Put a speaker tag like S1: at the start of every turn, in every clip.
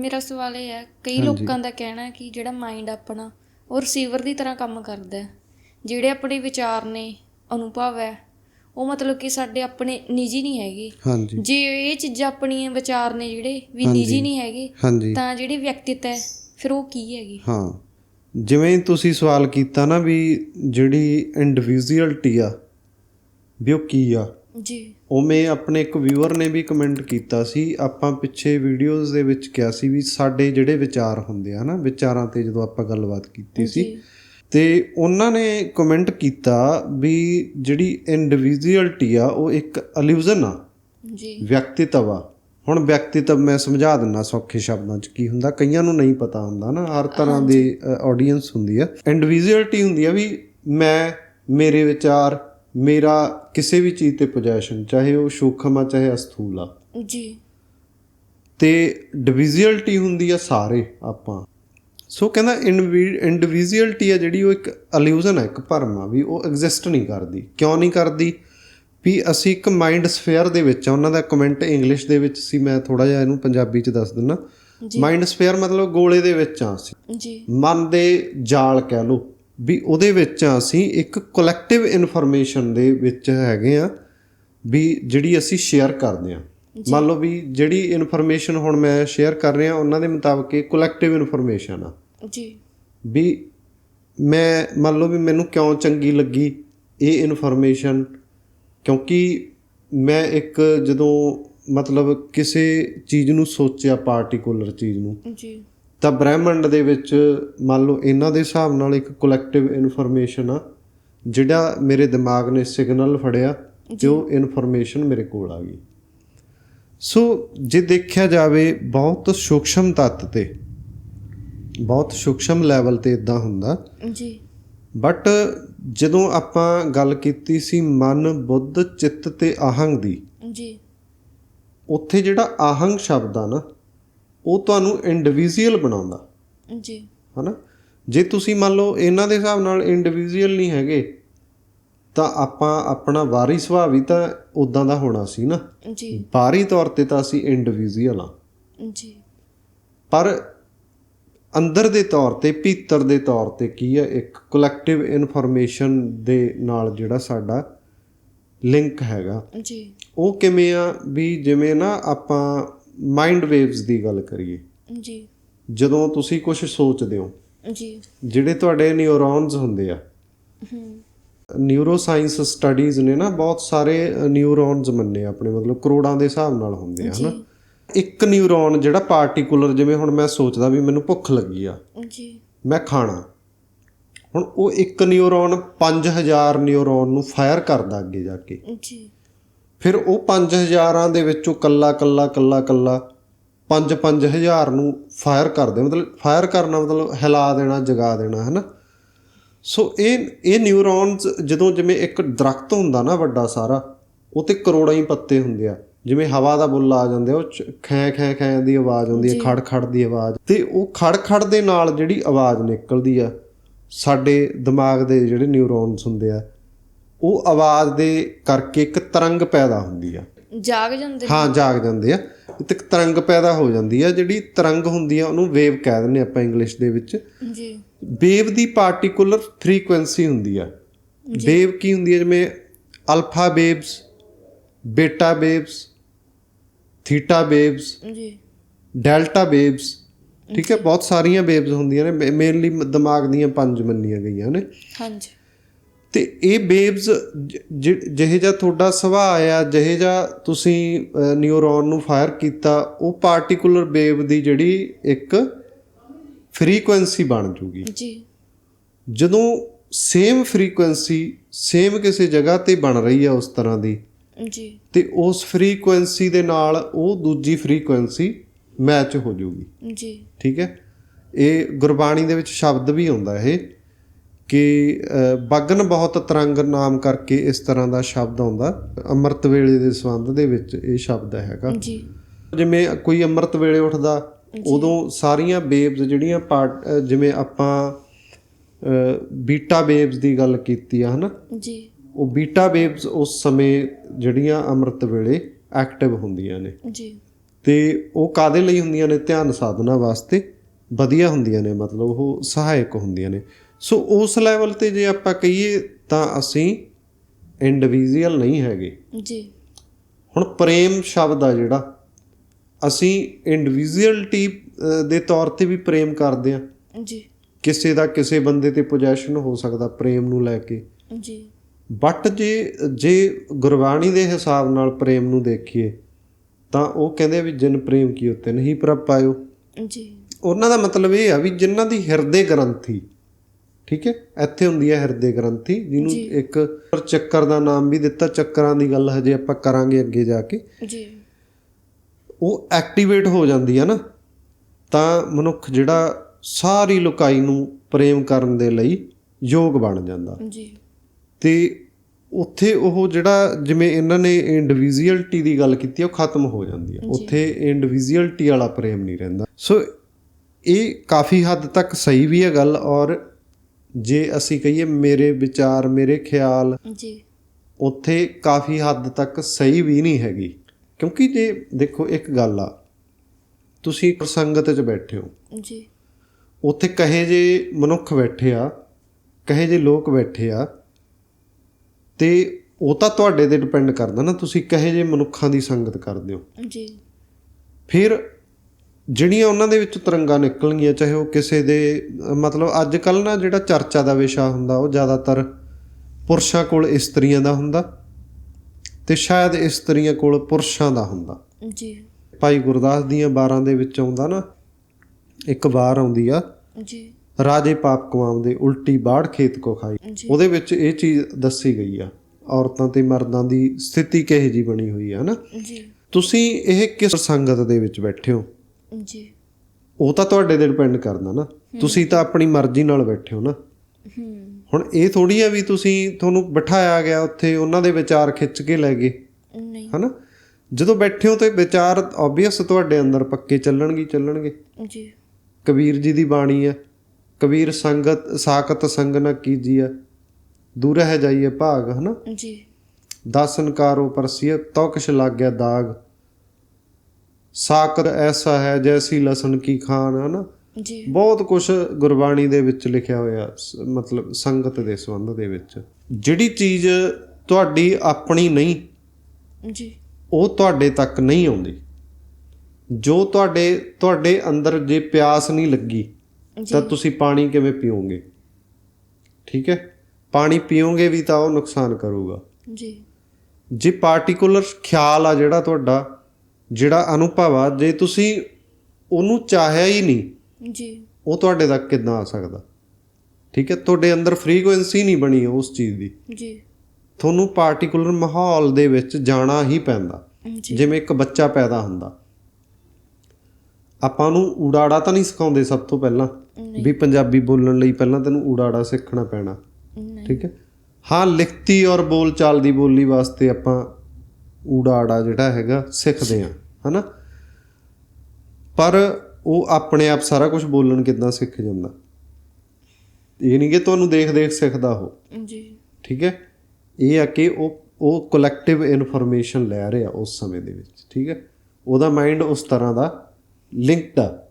S1: ਮੇਰਾ ਸਵਾਲ ਇਹ ਹੈ ਕਈ। ਲੋਕਾਂ ਦਾ ਕਹਿਣਾ ਹੈ ਕਿ ਜਿਹੜਾ ਮਾਈਂਡ ਆਪਣਾ ਉਹ ਰਿਸੀਵਰ ਦੀ ਤਰ੍ਹਾਂ ਕੰਮ ਕਰਦਾ ਹੈ। ਜਿਹੜੇ ਆਪਣੇ ਵਿਚਾਰ ਨੇ ਅਨੁਭਵ ਹੈ ਉਹ ਮਤਲਬ ਕਿ ਸਾਡੇ ਆਪਣੇ ਨਿੱਜੀ ਨਹੀਂ ਹੈਗੇ। ਜੇ ਇਹ ਚੀਜ਼ਾਂ ਆਪਣੀਆਂ ਵਿਚਾਰ ਨੇ ਜਿਹੜੇ ਵੀ। ਨਿੱਜੀ ਨਹੀਂ ਹੈਗੇ ਤਾਂ ਜਿਹੜੀ ਵਿਅਕਤੀਤ ਹੈ ਫਿਰ ਉਹ ਕੀ ਹੈਗੀ?
S2: ਹਾਂ। ਜਿਵੇਂ ਤੁਸੀਂ ਸਵਾਲ ਕੀਤਾ ਨਾ ਵੀ ਜਿਹੜੀ ਇੰਡੀਵਿਜੂਅਲਟੀ ਆ ਵੀ ਉਹ ਕੀ ਆ?
S1: ਜੀ।
S2: ਉਵੇਂ ਆਪਣੇ ਇੱਕ ਵਿਊਅਰ ਨੇ ਵੀ ਕਮੈਂਟ ਕੀਤਾ ਸੀ ਆਪਾਂ ਪਿੱਛੇ ਵੀਡੀਓਜ਼ ਦੇ ਵਿੱਚ ਕਿਹਾ ਸੀ ਵੀ ਸਾਡੇ ਜਿਹੜੇ ਵਿਚਾਰ ਹੁੰਦੇ ਆ ਨਾ ਵਿਚਾਰਾਂ ਤੇ ਜਦੋਂ ਆਪਾਂ ਗੱਲਬਾਤ ਕੀਤੀ ਸੀ ਤੇ ਉਹਨਾਂ ਨੇ ਕਮੈਂਟ ਕੀਤਾ ਵੀ ਜਿਹੜੀ ਇੰਡੀਵਿਜੂਅਲਟੀ ਆ ਉਹ ਇੱਕ ਇਲੂਜ਼ਨ ਆ।
S1: ਜੀ।
S2: ਵਿਅਕਤੀਤਵ ਆ। ਹੁਣ ਵਿਅਕਤੀਤਵ ਮੈਂ ਸਮਝਾ ਦਿੰਨਾ ਸੌਖੇ ਸ਼ਬਦਾਂ 'ਚ ਕੀ ਹੁੰਦਾ ਕਈਆਂ ਨੂੰ ਨਹੀਂ ਪਤਾ ਹੁੰਦਾ ਨਾ ਹਰ ਤਰ੍ਹਾਂ ਦੀ ਆਡੀਅנס ਹੁੰਦੀ ਆ। ਇੰਡੀਵਿਜੂਅਲਟੀ ਹੁੰਦੀ ਆ ਵੀ ਮੈਂ ਮੇਰੇ ਵਿਚਾਰ ਮੇਰਾ ਕਿਸੇ ਵੀ ਚੀਜ਼ ਤੇ ਪੋਜੀਸ਼ਨ ਚਾਹੇ ਉਹ ਸੂਖਮ ਆ ਚਾਹੇ ਅਸਥੂਲ ਆ।
S1: ਜੀ।
S2: ਤੇ ਡਿਵੀਜ਼ੂਅਲਟੀ ਹੁੰਦੀ ਆ ਸਾਰੇ ਆਪਾਂ। ਸੋ ਕਹਿੰਦਾ ਇੰਡੀਵਿਜੂਅਲਟੀ ਆ ਜਿਹੜੀ ਉਹ ਇੱਕ ਇਲੂਜ਼ਨ ਹੈ ਇੱਕ ਭਰਮ ਆ ਵੀ ਉਹ ਐਗਜ਼ਿਸਟ ਨਹੀਂ ਕਰਦੀ। ਕਿਉਂ ਨਹੀਂ ਕਰਦੀ? ਵੀ ਅਸੀਂ ਇੱਕ ਮਾਈਂਡ ਸਫੇਅਰ ਦੇ ਵਿੱਚ ਆ ਉਹਨਾਂ ਦਾ ਕਮੈਂਟ ਇੰਗਲਿਸ਼ ਦੇ ਵਿੱਚ ਸੀ ਮੈਂ ਥੋੜਾ ਜਿਹਾ ਇਹਨੂੰ ਪੰਜਾਬੀ ਚ ਦੱਸ ਦਿੰਨਾ ਮਾਈਂਡ ਸਫੇਅਰ ਮਤਲਬ ਗੋਲੇ ਦੇ ਵਿੱਚ ਆ ਅਸੀਂ।
S1: ਜੀ।
S2: ਮਨ ਦੇ ਜਾਲ ਕਹਿ ਲਓ। ਵੀ ਉਹਦੇ ਵਿੱਚ ਅਸੀਂ ਇੱਕ ਕਲੈਕਟਿਵ ਇਨਫੋਰਮੇਸ਼ਨ ਦੇ ਵਿੱਚ ਹੈਗੇ ਆ ਵੀ ਜਿਹੜੀ ਅਸੀਂ ਸ਼ੇਅਰ ਕਰਦੇ ਆ। ਮੰਨ ਲਓ ਵੀ ਜਿਹੜੀ ਇਨਫੋਰਮੇਸ਼ਨ ਹੁਣ ਮੈਂ ਸ਼ੇਅਰ ਕਰ ਰਿਹਾ ਉਹਨਾਂ ਦੇ ਮੁਤਾਬਕ ਇਹ ਕਲੈਕਟਿਵ ਇਨਫੋਰਮੇਸ਼ਨ ਆ।
S1: ਜੀ।
S2: ਵੀ ਮੈਂ ਮੰਨ ਲਓ ਵੀ ਮੈਨੂੰ ਕਿਉਂ ਚੰਗੀ ਲੱਗੀ ਇਹ ਇਨਫੋਰਮੇਸ਼ਨ ਕਿਉਂਕਿ ਮੈਂ ਇੱਕ ਜਦੋਂ ਮਤਲਬ ਕਿਸੇ ਚੀਜ਼ ਨੂੰ ਸੋਚਿਆ ਪਾਰਟਿਕੂਲਰ ਚੀਜ਼ ਨੂੰ
S1: ਜੀ।
S2: ਤਾਂ ਬ੍ਰਹਿਮੰਡ ਦੇ ਵਿੱਚ ਮੰਨ ਲਓ ਇਹਨਾਂ ਦੇ ਹਿਸਾਬ ਨਾਲ ਇੱਕ ਕਲੈਕਟਿਵ ਇਨਫੋਰਮੇਸ਼ਨ ਆ ਜਿਹੜਾ ਮੇਰੇ ਦਿਮਾਗ ਨੇ ਸਿਗਨਲ ਫੜਿਆ ਉਹ ਇਨਫੋਰਮੇਸ਼ਨ ਮੇਰੇ ਕੋਲ ਆ ਗਈ। ਸੋ ਜੇ ਦੇਖਿਆ ਜਾਵੇ ਬਹੁਤ ਸੂਖਸ਼ਮ ਤੱਤ ਤੇ ਬਹੁਤ ਸੂਖਸ਼ਮ ਲੈਵਲ ਤੇ ਇਦਾਂ ਹੁੰਦਾ।
S1: ਜੀ।
S2: ਬਟ ਜਦੋਂ ਆਪਾਂ ਗੱਲ ਕੀਤੀ ਸੀ ਮਨ ਬੁੱਧ ਚਿੱਤ ਤੇ ਆਹੰਗ ਦੀ
S1: ਜੀ।
S2: ਉੱਥੇ ਜਿਹੜਾ ਆਹੰਗ ਸ਼ਬਦ ਆ ਨਾ ਉਹ ਤੁਹਾਨੂੰ ਇੰਡੀਵਿਜੂਅਲ ਬਣਾਉਂਦਾ।
S1: ਜੀ।
S2: ਹਨਾ? ਜੇ ਤੁਸੀਂ ਮੰਨ ਲਓ ਇਹਨਾਂ ਦੇ ਹਿਸਾਬ ਨਾਲ ਇੰਡੀਵਿਜੂਅਲ ਨਹੀਂ ਹੈਗੇ ਤਾਂ ਆਪਾਂ ਆਪਣਾ ਵਾਰੀ ਸੁਭਾਅ ਵੀ ਤਾਂ ਉਦਾਂ ਦਾ ਹੋਣਾ ਸੀ ਨਾ।
S1: ਜੀ।
S2: ਬਾਹਰੀ ਤੌਰ ਤੇ ਤਾਂ ਅਸੀਂ ਇੰਡੀਵਿਜੂਅਲ ਆ
S1: ਜੀ।
S2: ਪਰ ਅੰਦਰ ਦੇ ਤੌਰ ਤੇ ਭੀਤਰ ਦੇ ਤੌਰ ਤੇ ਕੀ ਹੈ? ਇੱਕ ਕਲੈਕਟਿਵ ਇਨਫੋਰਮੇਸ਼ਨ ਦੇ ਨਾਲ ਜਿਹੜਾ ਸਾਡਾ ਲਿੰਕ ਹੈਗਾ।
S1: ਜੀ।
S2: ਉਹ ਕਿਵੇਂ ਆ? ਵੀ ਜਿਵੇਂ ਨਾ ਆਪਾਂ ਮਾਈਂਡ ਵੇਵਸ ਦੀ ਗੱਲ ਕਰੀਏ।
S1: ਜੀ।
S2: ਜਦੋਂ ਤੁਸੀਂ ਕੁਝ ਸੋਚਦੇ ਹੋ
S1: ਜੀ।
S2: ਜਿਹੜੇ ਤੁਹਾਡੇ ਨਿਊਰੋਨਸ ਹੁੰਦੇ ਆ
S1: ਹੂੰ।
S2: ਨਿਊਰੋ ਸਾਇੰਸ ਸਟੱਡੀਜ਼ ਨੇ ਨਾ ਬਹੁਤ ਸਾਰੇ ਨਿਊਰੋਨਸ ਮੰਨੇ ਆਪਣੇ ਮਤਲਬ ਕਰੋੜਾਂ ਦੇ ਹਿਸਾਬ ਨਾਲ ਹੁੰਦੇ ਆ ਹਨਾ? ਇੱਕ ਨਿਊਰੋਨ ਜਿਹੜਾ ਪਾਰਟਿਕੂਲਰ ਜਿਵੇਂ ਹੁਣ ਮੈਂ ਸੋਚਦਾ ਵੀ ਮੈਨੂੰ ਭੁੱਖ ਲੱਗੀ ਆ
S1: ਜੀ।
S2: ਮੈਂ ਖਾਣਾ। ਹੁਣ ਉਹ ਇੱਕ ਨਿਊਰੋਨ 5000 ਨਿਊਰੋਨ ਨੂੰ ਫਾਇਰ ਕਰਦਾ ਅੱਗੇ ਜਾ ਕੇ।
S1: ਜੀ।
S2: ਫਿਰ ਉਹ 5000ਾਂ ਦੇ ਵਿੱਚੋਂ ਕੱਲਾ ਕੱਲਾ ਕੱਲਾ ਕੱਲਾ 5-5000 ਨੂੰ ਫਾਇਰ ਕਰਦੇ ਮਤਲਬ ਫਾਇਰ ਕਰਨਾ ਮਤਲਬ ਹਿਲਾ ਦੇਣਾ ਜਗਾ ਦੇਣਾ ਹੈ ਨਾ ਸੋ ਇਹ ਇਹ ਨਿਊਰੋਨਸ ਜਦੋਂ ਜਿਵੇਂ ਇੱਕ ਦਰਖਤ ਹੁੰਦਾ ਨਾ ਵੱਡਾ ਸਾਰਾ ਉਹ ਤੇ ਕਰੋੜਾਂ ਹੀ ਪੱਤੇ ਹੁੰਦੇ ਆ। ਜਿਵੇਂ ਹਵਾ ਦਾ ਬੁੱਲ ਆ ਜਾਂਦੇ ਉਹ ਖੈਂ ਖੈਂ ਖੈਂ ਦੀ ਆਵਾਜ਼ ਆਉਂਦੀ ਹੈ ਖੜ ਖੜ ਦੀ ਆਵਾਜ਼। ਤੇ ਉਹ ਖੜ ਖੜ ਦੇ ਨਾਲ ਜਿਹੜੀ ਆਵਾਜ਼ ਨਿਕਲਦੀ ਆ ਸਾਡੇ ਦਿਮਾਗ ਦੇ ਜਿਹੜੇ ਨਿਊਰੋਨਸ ਹੁੰਦੇ ਆ ਉਹ ਆਵਾਜ਼ ਦੇ ਕਰਕੇ ਇੱਕ ਤਰੰਗ ਪੈਦਾ ਹੁੰਦੀ ਆ।
S1: ਜਾਗ ਜਾਂਦੇ
S2: ਹਾਂ ਜਾਗ ਜਾਂਦੇ ਆ। ਤੇ ਇੱਕ ਤਰੰਗ ਪੈਦਾ ਹੋ ਜਾਂਦੀ ਆ ਜਿਹੜੀ ਤਰੰਗ ਹੁੰਦੀ ਆ ਉਹਨੂੰ ਵੇਵ ਕਹਿ ਦਿੰਦੇ ਆਪਾਂ ਇੰਗਲਿਸ਼ ਦੇ ਵਿੱਚ।
S1: ਜੀ।
S2: ਵੇਵ ਦੀ ਪਾਰਟਿਕੂਲਰ ਫ੍ਰੀਕੁਐਂਸੀ ਹੁੰਦੀ ਆ। ਵੇਵ ਕੀ ਹੁੰਦੀ ਹੈ ਜਿਵੇਂ alpha waves beta waves theta waves
S1: ਜੀ।
S2: ਡੈਲਟਾ ਵੇਵਸ ਠੀਕ ਹੈ ਬਹੁਤ ਸਾਰੀਆਂ ਵੇਵਸ ਹੁੰਦੀਆਂ ਨੇ ਮੇਨਲੀ ਦਿਮਾਗ ਦੀਆਂ ਪੰਜ ਮੰਨੀਆਂ ਗਈਆਂ ਨੇ।
S1: ਹਾਂਜੀ।
S2: ਤੇ ਇਹ ਵੇਵਸ ਜਿਹੇ ਜਿਹਾ ਤੁਹਾਡਾ ਸੁਭਾਅ ਆ ਜਿਹੇ ਜਿਹਾ ਤੁਸੀਂ ਨਿਊਰੋਨ ਨੂੰ ਫਾਇਰ ਕੀਤਾ ਉਹ ਪਾਰਟਿਕੂਲਰ ਵੇਵ ਦੀ ਜਿਹੜੀ ਇੱਕ ਫ੍ਰੀਕੁਐਂਸੀ ਬਣ ਜੂਗੀ।
S1: ਜੀ।
S2: ਜਦੋਂ ਸੇਮ ਫ੍ਰੀਕੁਐਂਸੀ ਸੇਮ ਕਿਸੇ ਜਗ੍ਹਾ ਤੇ ਬਣ ਰਹੀ ਹੈ ਉਸ ਤਰ੍ਹਾਂ ਦੀ
S1: ਜੀ।
S2: ਤੇ ਉਸ ਫ੍ਰੀਕੁਐਂਸੀ ਦੇ ਨਾਲ ਉਹ ਦੂਜੀ ਫ੍ਰੀਕੁਐਂਸੀ ਮੈਚ ਹੋ ਜਾਊਗੀ
S1: ਜੀ।
S2: ਠੀਕ ਹੈ? ਇਹ ਗੁਰਬਾਣੀ ਦੇ ਵਿੱਚ ਸ਼ਬਦ ਵੀ ਆਉਂਦਾ ਇਹ। ਕਿ ਬਗਨ ਬਹੁਤ ਤਰੰਗ ਨਾਮ ਕਰਕੇ ਇਸ ਤਰ੍ਹਾਂ ਦਾ ਸ਼ਬਦ ਆਉਂਦਾ। ਅੰਮ੍ਰਿਤ ਵੇਲੇ ਦੇ ਸੰਬੰਧ ਦੇ ਵਿੱਚ ਇਹ ਸ਼ਬਦ ਹੈਗਾ।
S1: ਜੀ।
S2: ਜਿਵੇਂ ਕੋਈ ਅੰਮ੍ਰਿਤ ਵੇਲੇ ਉੱਠਦਾ ਉਦੋਂ ਸਾਰੀਆਂ ਵੇਵਸ ਜਿਹੜੀਆਂ ਪਾਰਟ ਜਿਵੇਂ ਆਪਾਂ ਬੀਟਾ ਵੇਵਸ ਦੀ ਗੱਲ ਕੀਤੀ ਆ ਹਨਾ?
S1: ਜੀ।
S2: ਉਹ ਬੀਟਾ ਵੇਵਸ ਉਸ ਸਮੇਂ ਜਿਹੜੀਆਂ ਅੰਮ੍ਰਿਤ ਵੇਲੇ ਐਕਟਿਵ ਹੁੰਦੀਆਂ ਨੇ।
S1: ਜੀ।
S2: ਤੇ ਉਹ ਕਾਦੇ ਲਈ ਹੁੰਦੀਆਂ ਨੇ? ਧਿਆਨ ਸਾਧਨਾ ਵਾਸਤੇ ਵਧੀਆ ਹੁੰਦੀਆਂ ਨੇ ਮਤਲਬ ਉਹ ਸਹਾਇਕ ਹੁੰਦੀਆਂ ਨੇ। ਸੋ ਉਸ ਲੈਵਲ ਤੇ ਜੇ ਆਪਾਂ ਕਹੀਏ ਤਾਂ ਅਸੀਂ ਇੰਡੀਵਿਜੂਅਲ ਨਹੀਂ ਹੈਗੇ।
S1: ਜੀ।
S2: ਹੁਣ ਪ੍ਰੇਮ ਸ਼ਬਦ ਆ ਜਿਹੜਾ ਅਸੀਂ ਇੰਡੀਵਿਜੂਅਲਟੀ ਦੇ ਤੌਰ ਤੇ ਵੀ ਪ੍ਰੇਮ ਕਰਦੇ ਆ
S1: ਜੀ।
S2: ਕਿਸੇ ਦਾ ਕਿਸੇ ਬੰਦੇ ਤੇ ਪੋਜੈਸ਼ਨ ਹੋ ਸਕਦਾ ਪ੍ਰੇਮ ਨੂੰ ਲੈ ਕੇ।
S1: ਜੀ।
S2: ਬਟ ਜੇ ਜੇ ਗੁਰਬਾਣੀ ਦੇ ਹਿਸਾਬ ਨਾਲ ਪ੍ਰੇਮ ਨੂੰ ਦੇਖੀਏ ਤਾਂ ਉਹ ਕਹਿੰਦੇ ਵੀ ਜਿਨ ਪ੍ਰੇਮ ਕੀ ਉਤੇ ਨਹੀਂ ਪ੍ਰਭ ਪਾਇਓ
S1: ਜੀ।
S2: ਉਹਨਾਂ ਦਾ ਮਤਲਬ ਇਹ ਆ ਵੀ ਜਿਨ੍ਹਾਂ ਦੀ ਹਿਰਦੇ ਗ੍ਰੰਥੀ ਠੀਕ ਹੈ? ਇੱਥੇ ਹੁੰਦੀ ਹੈ ਹਿਰਦੇ ਗ੍ਰੰਥੀ ਜਿਹਨੂੰ ਇੱਕ ਚੱਕਰ ਦਾ ਨਾਮ ਵੀ ਦਿੱਤਾ ਚੱਕਰਾਂ ਦੀ ਗੱਲ ਹਜੇ ਆਪਾਂ ਕਰਾਂਗੇ ਅੱਗੇ ਜਾ ਕੇ।
S1: ਜੀ।
S2: ਉਹ ਐਕਟੀਵੇਟ ਹੋ ਜਾਂਦੀ ਹੈ ਨਾ ਤਾਂ ਮਨੁੱਖ ਜਿਹੜਾ ਸਾਰੀ ਲੋਕਾਈ ਨੂੰ ਪ੍ਰੇਮ ਕਰਨ ਦੇ ਲਈ ਯੋਗ ਬਣ ਜਾਂਦਾ।
S1: ਜੀ।
S2: ਤੇ ਉੱਥੇ ਉਹ ਜਿਹੜਾ ਜਿਵੇਂ ਇਹਨਾਂ ਨੇ ਇੰਡੀਵਿਜੂਅਲਟੀ ਦੀ ਗੱਲ ਕੀਤੀ ਉਹ ਖਤਮ ਹੋ ਜਾਂਦੀ ਹੈ। ਉੱਥੇ ਇੰਡੀਵਿਜੂਅਲਟੀ ਵਾਲਾ ਪ੍ਰੇਮ ਨਹੀਂ ਰਹਿੰਦਾ। ਸੋ ਇਹ ਕਾਫੀ ਹੱਦ ਤੱਕ ਸਹੀ ਵੀ ਹੈ ਗੱਲ ਔਰ ਜੇ ਅਸੀਂ ਕਹੀਏ ਮੇਰੇ ਵਿਚਾਰ ਮੇਰੇ ਖਿਆਲ
S1: ਜੀ।
S2: ਉੱਥੇ ਕਾਫੀ ਹੱਦ ਤੱਕ ਸਹੀ ਵੀ ਨਹੀਂ ਹੈਗੀ। ਕਿਉਂਕਿ ਜੇ ਦੇਖੋ ਇੱਕ ਗੱਲ ਆ ਤੁਸੀਂ ਇੱਕ ਸੰਗਤ 'ਚ ਬੈਠੇ ਹੋ।
S1: ਜੀ।
S2: ਉੱਥੇ ਕਹੇ ਜੇ ਮਨੁੱਖ ਬੈਠੇ ਆ ਕਹੇ ਜੇ ਲੋਕ ਬੈਠੇ ਆ ਤੇ ਉਹ ਤਾਂ ਤੁਹਾਡੇ ਤੇ ਡਿਪੈਂਡ ਕਰਦਾ ਨਾ ਤੁਸੀਂ ਕਹੇ ਜੇ ਮਨੁੱਖਾਂ ਦੀ ਸੰਗਤ ਕਰਦੇ ਹੋ।
S1: ਜੀ।
S2: ਫਿਰ ਜਿਹੜੀਆਂ ਉਹਨਾਂ ਦੇ ਵਿੱਚ ਤਰੰਗਾਂ ਨਿਕਲਣਗੀਆਂ ਚਾਹੇ ਉਹ ਕਿਸੇ ਦੇ ਮਤਲਬ ਅੱਜ ਕੱਲ ਨਾ ਜਿਹੜਾ ਚਰਚਾ ਦਾ ਵਿਸ਼ਾ ਹੁੰਦਾ ਉਹ ਜ਼ਿਆਦਾਤਰ ਪੁਰਸ਼ਾਂ ਕੋਲ ਇਸਤਰੀਆਂ ਦਾ ਹੁੰਦਾ ਤੇ ਸ਼ਾਇਦ ਇਸਤਰੀਆਂ ਕੋਲ ਪੁਰਸ਼ਾਂ ਦਾ ਹੁੰਦਾ।
S1: ਜੀ।
S2: ਭਾਈ ਗੁਰਦਾਸ ਦੀਆਂ ਬਾਰਾਂ ਦੇ ਵਿੱਚ ਆਉਂਦਾ ਨਾ ਇੱਕ ਵਾਰ ਆਉਂਦੀ ਆ
S1: ਜੀ।
S2: ਰਾਜੇ ਪਾਪ ਕਮਾਉਂਦੇ ਉਲਟੀ ਬਾੜ ਖੇਤ ਕੋ ਖਾਈ। ਉਹਦੇ ਵਿੱਚ ਇਹ ਚੀਜ਼ ਦੱਸੀ ਗਈ ਆ ਔਰਤਾਂ ਤੇ ਮਰਦਾਂ ਦੀ ਸਥਿਤੀ ਕਿਹੋ ਜੀ ਬਣੀ ਹੋਈ ਆ ਨਾ
S1: ਜੀ।
S2: ਤੁਸੀਂ ਇਹ ਕਿਸ ਸੰਗਤ ਦੇ ਵਿੱਚ ਬੈਠੇ ਹੋ?
S1: ਜੀ।
S2: ਉਹ ਤਾਂ ਤੁਹਾਡੇ ਤੇ ਡਿਪੈਂਡ ਕਰਦਾ ਨਾ। ਤੁਸੀਂ ਤਾਂ ਆਪਣੀ ਮਰਜ਼ੀ ਨਾਲ ਬੈਠੇ ਹੋ ਨਾ। ਹੁਣ ਇਹ ਥੋੜੀ ਆ ਵੀ ਤੁਸੀਂ ਤੁਹਾਨੂੰ ਬਿਠਾਇਆ ਗਿਆ ਉੱਥੇ ਉਹਨਾਂ ਦੇ ਵਿਚਾਰ ਖਿੱਚ ਕੇ ਲੈ ਗਏ।
S1: ਨਹੀਂ।
S2: ਹਨਾ? ਜਦੋਂ ਬੈਠੇ ਹੋ ਤੇ ਵਿਚਾਰ ਆਬਵੀਅਸ ਤੁਹਾਡੇ ਅੰਦਰ ਪੱਕੇ ਚੱਲਣਗੇ ਚੱਲਣਗੇ।
S1: ਜੀ।
S2: ਕਬੀਰ ਜੀ ਦੀ ਬਾਣੀ ਹੈ ਕਬੀਰ ਸੰਗਤ ਸਾਖਤ ਸੰਗ ਨ ਕੀਜੀਐ ਦੂਰ ਹੈ ਜਾਈਏ ਭਾਗ ਹਨਾ?
S1: ਜੀ।
S2: ਦਾਸਨ ਕਾਰੋ ਪਰਸੀਏ ਤੋ ਕਿਛ ਲੱਗਿਆ ਦਾਗ। ਸਾਕਰ ਐਸਾ ਹੈ ਜੈਸੀ ਲਸਣ ਕੀ ਖਾਨ ਹਨਾ?
S1: ਜੀ।
S2: ਬਹੁਤ ਕੁਝ ਗੁਰਬਾਣੀ ਦੇ ਵਿੱਚ ਲਿਖਿਆ ਹੋਇਆ ਮਤਲਬ ਸੰਗਤ ਦੇ ਸੰਬੰਧ ਦੇ ਵਿੱਚ। ਜਿਹੜੀ ਚੀਜ਼ ਤੁਹਾਡੀ ਆਪਣੀ ਨਹੀਂ
S1: ਜੀ।
S2: ਉਹ ਤੁਹਾਡੇ ਤੱਕ ਨਹੀਂ ਆਉਂਦੀ। ਜੋ ਤੁਹਾਡੇ ਤੁਹਾਡੇ ਅੰਦਰ ਜੇ ਪਿਆਸ ਨਹੀਂ ਲੱਗੀ ਤਾਂ ਤੁਸੀਂ ਪਾਣੀ ਕਿਵੇਂ ਪੀਓਗੇ? ਠੀਕ ਹੈ? ਪਾਣੀ ਪੀਓਗੇ ਵੀ ਤਾਂ ਉਹ ਨੁਕਸਾਨ ਕਰੂਗਾ।
S1: ਜੀ।
S2: ਜੇ ਪਾਰਟਿਕੂਲਰ ਖਿਆਲ ਆ ਜਿਹੜਾ ਤੁਹਾਡਾ ਜਿਹੜਾ ਅਨੁਭਵ ਆ ਜੇ ਤੁਸੀਂ ਉਹਨੂੰ ਚਾਹਿਆ ਹੀ ਨਹੀਂ
S1: ਜੀ।
S2: ਉਹ ਤੁਹਾਡੇ ਤੱਕ ਕਿੱਦਾਂ ਆ ਸਕਦਾ? ਠੀਕ ਹੈ ਤੁਹਾਡੇ ਅੰਦਰ ਫ੍ਰੀਕੁਐਂਸੀ ਨਹੀਂ ਬਣੀ ਉਸ ਚੀਜ਼ ਦੀ।
S1: ਜੀ।
S2: ਤੁਹਾਨੂੰ ਪਾਰਟਿਕੂਲਰ ਮਾਹੌਲ ਦੇ ਵਿੱਚ ਜਾਣਾ ਹੀ ਪੈਂਦਾ। ਜਿਵੇਂ ਇੱਕ ਬੱਚਾ ਪੈਦਾ ਹੁੰਦਾ। ਆਪਾਂ ਨੂੰ ਊੜਾੜਾ ਤਾਂ ਨਹੀਂ ਸਿਖਾਉਂਦੇ ਸਭ ਤੋਂ ਪਹਿਲਾਂ ਵੀ ਪੰਜਾਬੀ ਬੋਲਣ ਲਈ ਪਹਿਲਾਂ ਤੈਨੂੰ ਊੜਾੜਾ ਸਿੱਖਣਾ ਪੈਣਾ। ਠੀਕ ਹੈ। ਹਾਂ ਲਿਖਤੀ ਔਰ ਬੋਲਚਾਲ ਦੀ ਬੋਲੀ ਵਾਸਤੇ ਆਪਾਂ ਊੜਾੜਾ ਜਿਹੜਾ ਹੈਗਾ ਸਿੱਖਦੇ ਆ ਹਨਾ? ਪਰ ਉਹ ਆਪਣੇ ਆਪ ਸਾਰਾ ਕੁਝ ਬੋਲਣ ਕਿੱਦਾਂ ਸਿੱਖ ਜਾਂਦਾ? ਇਹ ਨਹੀਂ ਕਿ ਤੁਹਾਨੂੰ ਦੇਖ ਦੇਖ ਸਿੱਖਦਾ ਉਹ।
S1: ਜੀ।
S2: ਠੀਕ ਹੈ? ਇਹ ਆ ਕਿ ਉਹ ਉਹ ਕਲੈਕਟਿਵ ਇਨਫੋਰਮੇਸ਼ਨ ਲੈ ਰਿਹਾ ਉਸ ਸਮੇਂ ਦੇ ਵਿੱਚ ਠੀਕ ਹੈ? ਉਹਦਾ ਮਾਈਂਡ ਉਸ ਤਰ੍ਹਾਂ ਦਾ ਲਿੰਕਡ ਆ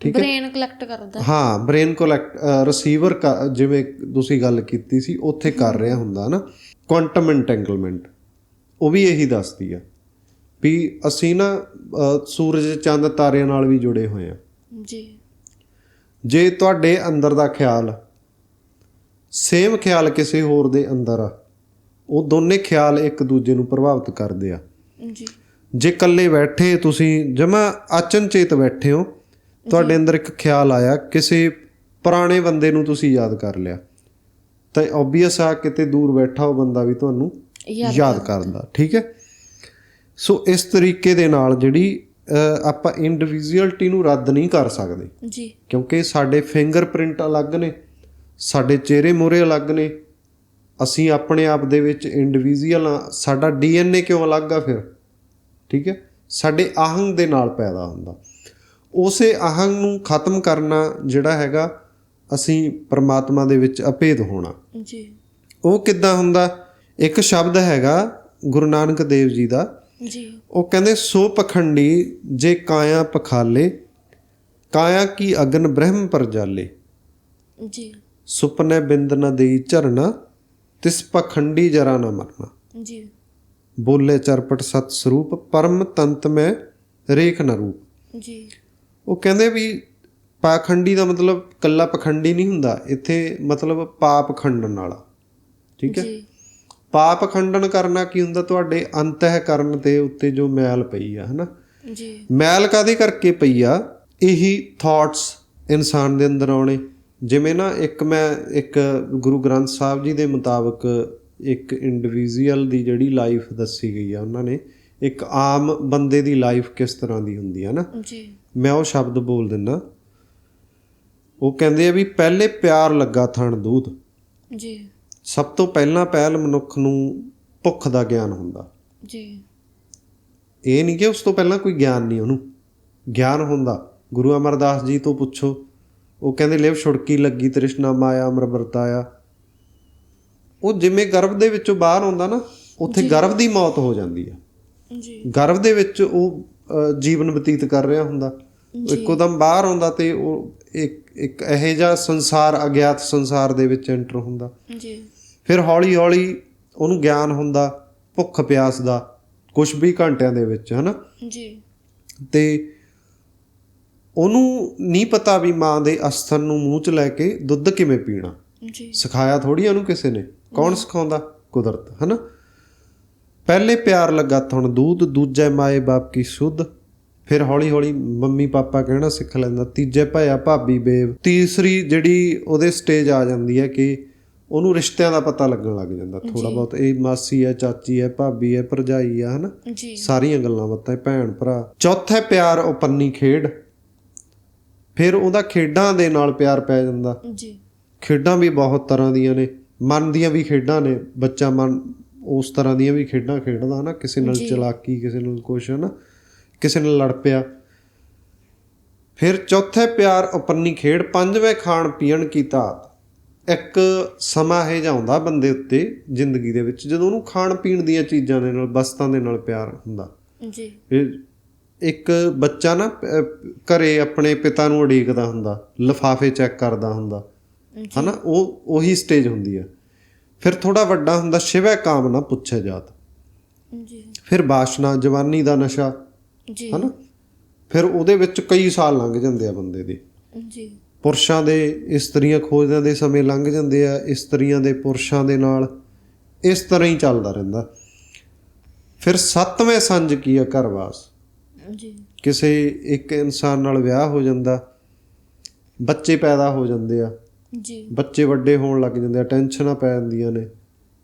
S2: ਠੀਕ ਹੈ?
S1: ਬ੍ਰੇਨ ਕਲੈਕਟ ਕਰਦਾ।
S2: ਹਾਂ ਬ੍ਰੇਨ ਕੋਲੈਕਟ ਰਿਸੀਵਰ ਜਿਵੇਂ ਤੁਸੀਂ ਗੱਲ ਕੀਤੀ ਸੀ ਉੱਥੇ ਕਰ ਰਿਹਾ ਹੁੰਦਾ ਨਾ ਕੁਆਂਟਮ ਇੰਟੈਂਗਲਮੈਂਟ ਉਹ ਵੀ ਇਹੀ ਦੱਸਦੀ ਆ ਵੀ ਅਸੀਂ ਨਾ ਸੂਰਜ ਚੰਦ ਤਾਰਿਆਂ ਨਾਲ ਵੀ ਜੁੜੇ ਹੋਏ ਆ।
S1: ਜੀ।
S2: ਜੇ ਤੁਹਾਡੇ ਅੰਦਰ ਦਾ ਖਿਆਲ ਸੇਮ ਖਿਆਲ ਕਿਸੇ ਹੋਰ ਦੇ ਅੰਦਰ ਆ ਉਹ ਦੋਨੇ ਖਿਆਲ ਇੱਕ ਦੂਜੇ ਨੂੰ ਪ੍ਰਭਾਵਿਤ ਕਰਦੇ ਆ।
S1: ਜੀ।
S2: ਜੇ ਇਕੱਲੇ ਬੈਠੇ ਤੁਸੀਂ ਜਮਾ ਅਚਨਚੇਤ ਬੈਠੇ ਹੋ ਤੁਹਾਡੇ ਅੰਦਰ ਇੱਕ ਖਿਆਲ ਆਇਆ ਕਿਸੇ ਪੁਰਾਣੇ ਬੰਦੇ ਨੂੰ ਤੁਸੀਂ ਯਾਦ ਕਰ ਲਿਆ ਤਾਂ ਆਬਵੀਅਸ ਆ ਕਿਤੇ ਦੂਰ ਬੈਠਾ ਉਹ ਬੰਦਾ ਵੀ ਤੁਹਾਨੂੰ
S1: ਯਾਦ
S2: ਯਾਦ ਕਰਦਾ ਠੀਕ ਹੈ? ਸੋ ਇਸ ਤਰੀਕੇ ਦੇ ਨਾਲ ਜਿਹੜੀ ਆਪਾਂ ਇੰਡੀਵਿਜੂਅਲਟੀ ਨੂੰ ਰੱਦ ਨਹੀਂ ਕਰ ਸਕਦੇ।
S1: ਜੀ।
S2: ਕਿਉਂਕਿ ਸਾਡੇ ਫਿੰਗਰਪ੍ਰਿੰਟ ਅਲੱਗ ਨੇ ਸਾਡੇ ਚਿਹਰੇ ਮੂਹਰੇ ਅਲੱਗ ਨੇ ਅਸੀਂ ਆਪਣੇ ਆਪ ਦੇ ਵਿੱਚ ਇੰਡੀਵਿਜੂਅਲ ਆ ਸਾਡਾ ਡੀਐਨਏ ਕਿਉਂ ਅਲੱਗ ਆ ਫਿਰ? ਠੀਕ ਹੈ? ਸਾਡੇ ਅਹੰਗ ਦੇ ਨਾਲ ਪੈਦਾ ਹੁੰਦਾ। ਉਸੇ ਅਹੰਗ ਨੂੰ ਖਤਮ ਕਰਨਾ ਜਿਹੜਾ ਹੈਗਾ ਅਸੀਂ ਪਰਮਾਤਮਾ ਦੇ ਵਿੱਚ ਅਭੇਦ ਹੋਣਾ।
S1: ਜੀ।
S2: ਉਹ ਕਿੱਦਾਂ ਹੁੰਦਾ? ਇੱਕ ਸ਼ਬਦ ਹੈਗਾ ਗੁਰੂ ਨਾਨਕ ਦੇਵ ਜੀ ਦਾ।
S1: ਜੀ।
S2: ਉਹ ਕਹਿੰਦੇ ਸੋ ਪਖੰਡੀ ਜੇ ਕਾਇਆ ਪਖਾਲੇ ਕਾਇਆ ਕੀ ਅਗਨ ਬ੍ਰਹਮ ਪਰ ਜਾਲੇ।
S1: ਜੀ।
S2: ਸੁਪਨੇ ਬਿੰਦ ਨ ਦੇਈ ਝਰਨਾ ਤਿਸ ਪਖੰਡੀ ਜਰਾ ਨਾ ਮਰਨਾ।
S1: ਜੀ।
S2: ਬੋਲੇ ਚਰਪਟ ਸਤ ਸਰੂਪ ਪਰਮ ਤੰਤ ਮੈਂ ਰੇਖ ਨ ਰੂਪ।
S1: ਜੀ।
S2: ਉਹ ਕਹਿੰਦੇ ਵੀ ਪਾਖੰਡੀ ਦਾ ਮਤਲਬ ਕੱਲਾ ਪਖੰਡੀ ਨਹੀਂ ਹੁੰਦਾ ਇੱਥੇ ਮਤਲਬ ਪਾਪ ਖੰਡਨ ਵਾਲਾ। ਠੀਕ ਹੈ?
S1: ਜੀ।
S2: ਪਾਪ ਖੰਡਨ ਕਰਨਾ ਕੀ ਹੁੰਦਾ? ਤੁਹਾਡੇ ਅੰਤਹਿ ਕਰਨ ਦੇ ਉੱਤੇ ਜੋ ਮੈਲ ਪਈ ਆ ਹਨਾ?
S1: ਜੀ।
S2: ਮੈਲ ਕਾਦੇ ਕਰਕੇ ਪਈ ਆ? ਇਹੀ ਥਾਟਸ ਇਨਸਾਨ ਦੇ ਅੰਦਰ ਆਉਣੇ। ਜਿਵੇਂ ਨਾ ਇੱਕ ਮੈਂ ਇੱਕ ਗੁਰੂ ਗ੍ਰੰਥ ਸਾਹਿਬ ਜੀ ਦੇ ਮੁਤਾਬਕ ਇੱਕ ਇੰਡੀਵਿਜੂਅਲ ਦੀ ਜਿਹੜੀ ਲਾਈਫ ਦੱਸੀ ਗਈ ਆ ਉਹਨਾਂ ਨੇ ਇੱਕ ਆਮ ਬੰਦੇ ਦੀ ਲਾਈਫ ਕਿਸ ਤਰ੍ਹਾਂ ਦੀ ਹੁੰਦੀ ਹੈ ਨਾ
S1: ਜੀ।
S2: ਮੈਂ ਉਹ ਸ਼ਬਦ ਬੋਲ ਦਿੰਦਾ। ਉਹ ਕਹਿੰਦੇ ਆ ਵੀ ਪਹਿਲੇ ਪਿਆਰ ਲੱਗਾ ਥਣ ਦੂਧ।
S1: ਜੀ।
S2: ਸਭ ਤੋਂ ਪਹਿਲਾਂ ਪਹਿਲ ਮਨੁੱਖ ਨੂੰ ਭੁੱਖ ਦਾ ਗਿਆਨ ਹੁੰਦਾ।
S1: ਜੀ।
S2: ਇਹ ਨਹੀਂ ਕਿ ਉਸ ਤੋਂ ਪਹਿਲਾਂ ਕੋਈ ਗਿਆਨ ਨਹੀਂ ਉਹਨੂੰ ਗਿਆਨ ਹੁੰਦਾ। ਗੁਰੂ ਅਮਰਦਾਸ ਜੀ ਤੋਂ ਪੁੱਛੋ ਉਹ ਕਹਿੰਦੇ ਲਿਵ ਛੁੜਕੀ ਲੱਗੀ ਤ੍ਰਿਸ਼ਨਾ ਮਾਇਆ ਅਮਰ ਵਰਤਾਇਆ ਉਹ ਜਿਵੇਂ ਗਰਭ ਦੇ ਵਿੱਚੋਂ ਬਾਹਰ ਆਉਂਦਾ ਨਾ ਉੱਥੇ ਗਰਭ ਦੀ ਮੌਤ ਹੋ ਜਾਂਦੀ ਆ।
S1: ਜੀ।
S2: ਗਰਭ ਦੇ ਵਿੱਚ ਉਹ ਜੀਵਨ ਬਤੀਤ ਕਰ ਰਿਹਾ ਹੁੰਦਾ। ਉਹ ਇੱਕੋਦਮ ਬਾਹਰ ਆਉਂਦਾ ਤੇ ਉਹ ਇੱਕ ਇੱਕ ਇਹੋ ਜਿਹਾ ਸੰਸਾਰ ਅਗਿਆਤ ਸੰਸਾਰ ਦੇ ਵਿੱਚ ਐਂਟਰ ਹੁੰਦਾ।
S1: ਜੀ।
S2: ਫਿਰ ਹੌਲੀ ਹੌਲੀ ਉਹਨੂੰ ਗਿਆਨ ਹੁੰਦਾ ਭੁੱਖ ਪਿਆਸ ਦਾ ਕੁਝ ਵੀ ਘੰਟਿਆਂ ਦੇ ਵਿੱਚ ਹਨਾ?
S1: ਜੀ।
S2: ਤੇ ਉਹਨੂੰ ਨਹੀਂ ਪਤਾ ਵੀ ਮਾਂ ਦੇ ਅਸਥਨ ਨੂੰ ਮੂੰਹ 'ਚ ਲੈ ਕੇ ਦੁੱਧ ਕਿਵੇਂ ਪੀਣਾ।
S1: ਜੀ।
S2: ਸਿਖਾਇਆ ਥੋੜੀ ਉਹਨੂੰ ਕਿਸੇ ਨੇ। ਕੌਣ ਸਿਖਾਉਂਦਾ? ਕੁਦਰਤ ਹਨਾ? ਪਹਿਲੇ ਪਿਆਰ ਲੱਗਾ ਥਣ ਦੂਧ ਦੂਜੇ ਮਾਏ ਬਾਪ ਕੀ ਸੁਧ। ਫਿਰ ਹੌਲੀ ਹੌਲੀ ਮੰਮੀ ਪਾਪਾ ਕਹਿਣਾ ਸਿੱਖ ਲੈਂਦਾ ਤੀਜੇ ਭਾਇਆ ਭਾਬੀ ਬੇਬ ਤੀਸਰੀ ਜਿਹੜੀ ਉਹਦੇ ਸਟੇਜ ਆ ਜਾਂਦੀ ਹੈ ਕਿ ਉਹਨੂੰ ਰਿਸ਼ਤਿਆਂ ਦਾ ਪਤਾ ਲੱਗਣ ਲੱਗ ਜਾਂਦਾ ਥੋੜਾ ਬਹੁਤ। ਇਹ ਮਾਸੀ ਹੈ ਚਾਚੀ ਹੈ ਭਾਬੀ ਹੈ ਭਰਜਾਈ ਆ ਹਨਾ? ਸਾਰੀਆਂ ਗੱਲਾਂ ਬਾਤਾਂ ਭੈਣ ਭਰਾ। ਚੌਥੇ ਪਿਆਰ ਉਪੰਨੀ ਖੇਡ। ਫਿਰ ਉਹਦਾ ਖੇਡਾਂ ਦੇ ਨਾਲ ਪਿਆਰ ਪੈ ਜਾਂਦਾ।
S1: ਜੀ।
S2: ਖੇਡਾਂ ਵੀ ਬਹੁਤ ਤਰ੍ਹਾਂ ਦੀਆਂ ਨੇ। ਮਨ ਦੀਆਂ ਵੀ ਖੇਡਾਂ ਨੇ। ਬੱਚਾ ਮਨ ਉਸ ਤਰ੍ਹਾਂ ਦੀਆਂ ਵੀ ਖੇਡਾਂ ਖੇਡਦਾ ਨਾ ਕਿਸੇ ਨਾਲ ਚਲਾਕੀ ਕਿਸੇ ਨਾਲ ਕੁਛ ਨਾ ਕਿਸੇ ਨਾਲ ਲੜ ਪਿਆ। ਫਿਰ ਚੌਥੇ ਪਿਆਰ ਉਪੰਨੀ ਖੇਡ। ਪੰਜਵੇਂ ਖਾਣ ਪੀਣ ਕੀ ਧਾਤ। ਇੱਕ ਸਮਾਂ ਇਹ ਜਾਂਦਾ ਬੰਦੇ ਉੱਤੇ ਜ਼ਿੰਦਗੀ ਦੇ ਵਿੱਚ ਜਦੋਂ ਉਹਨੂੰ ਖਾਣ ਪੀਣ ਦੀਆਂ ਚੀਜ਼ਾਂ ਦੇ ਨਾਲ ਵਸਤਾਂ ਦੇ ਨਾਲ ਪਿਆਰ ਹੁੰਦਾ।
S1: ਜੀ।
S2: ਇੱਕ ਬੱਚਾ ਨਾ ਘਰੇ ਆਪਣੇ ਪਿਤਾ ਨੂੰ ਉਡੀਕਦਾ ਹੁੰਦਾ ਲਿਫਾਫੇ ਚੈੱਕ ਕਰਦਾ ਹੁੰਦਾ। ਹਨਾ? ਉਹ ਉਹੀ ਸਟੇਜ ਹੁੰਦੀ ਆ। ਫਿਰ ਥੋੜਾ ਵੱਡਾ ਹੁੰਦਾ ਸ਼ਿਵੈ ਕਾਮ ਨਾ ਪੁੱਛੇ ਜਾਤ।
S1: ਜੀ।
S2: ਫਿਰ ਬਾਸ਼ਨਾ ਜਵਾਨੀ ਦਾ ਨਸ਼ਾ।
S1: ਜੀ।
S2: ਹਨਾ? ਫਿਰ ਉਹਦੇ ਵਿੱਚ ਕਈ ਸਾਲ ਲੰਘ ਜਾਂਦੇ ਆ ਬੰਦੇ ਦੇ।
S1: ਜੀ।
S2: ਪੁਰਸ਼ਾਂ ਦੇ ਇਸਤਰੀਆਂ ਖੋਜਦਿਆਂ ਦੇ ਸਮੇਂ ਲੰਘ ਜਾਂਦੇ ਆ ਇਸਤਰੀਆਂ ਦੇ ਪੁਰਸ਼ਾਂ ਦੇ ਨਾਲ ਇਸ ਤਰ੍ਹਾਂ ਹੀ ਚੱਲਦਾ ਰਹਿੰਦਾ। ਫਿਰ ਸੱਤਵੇਂ ਸੰਜ ਕੀ ਆ ਘਰਵਾਸ?
S1: ਜੀ।
S2: ਕਿਸੇ ਇੱਕ ਇਨਸਾਨ ਨਾਲ ਵਿਆਹ ਹੋ ਜਾਂਦਾ ਬੱਚੇ ਪੈਦਾ ਹੋ ਜਾਂਦੇ ਆ।
S1: ਜੀ।
S2: ਬੱਚੇ ਵੱਡੇ ਹੋਣ ਲੱਗ ਜਾਂਦੇ ਆ ਟੈਨਸ਼ਨਾਂ ਪੈ ਜਾਂਦੀਆਂ ਨੇ।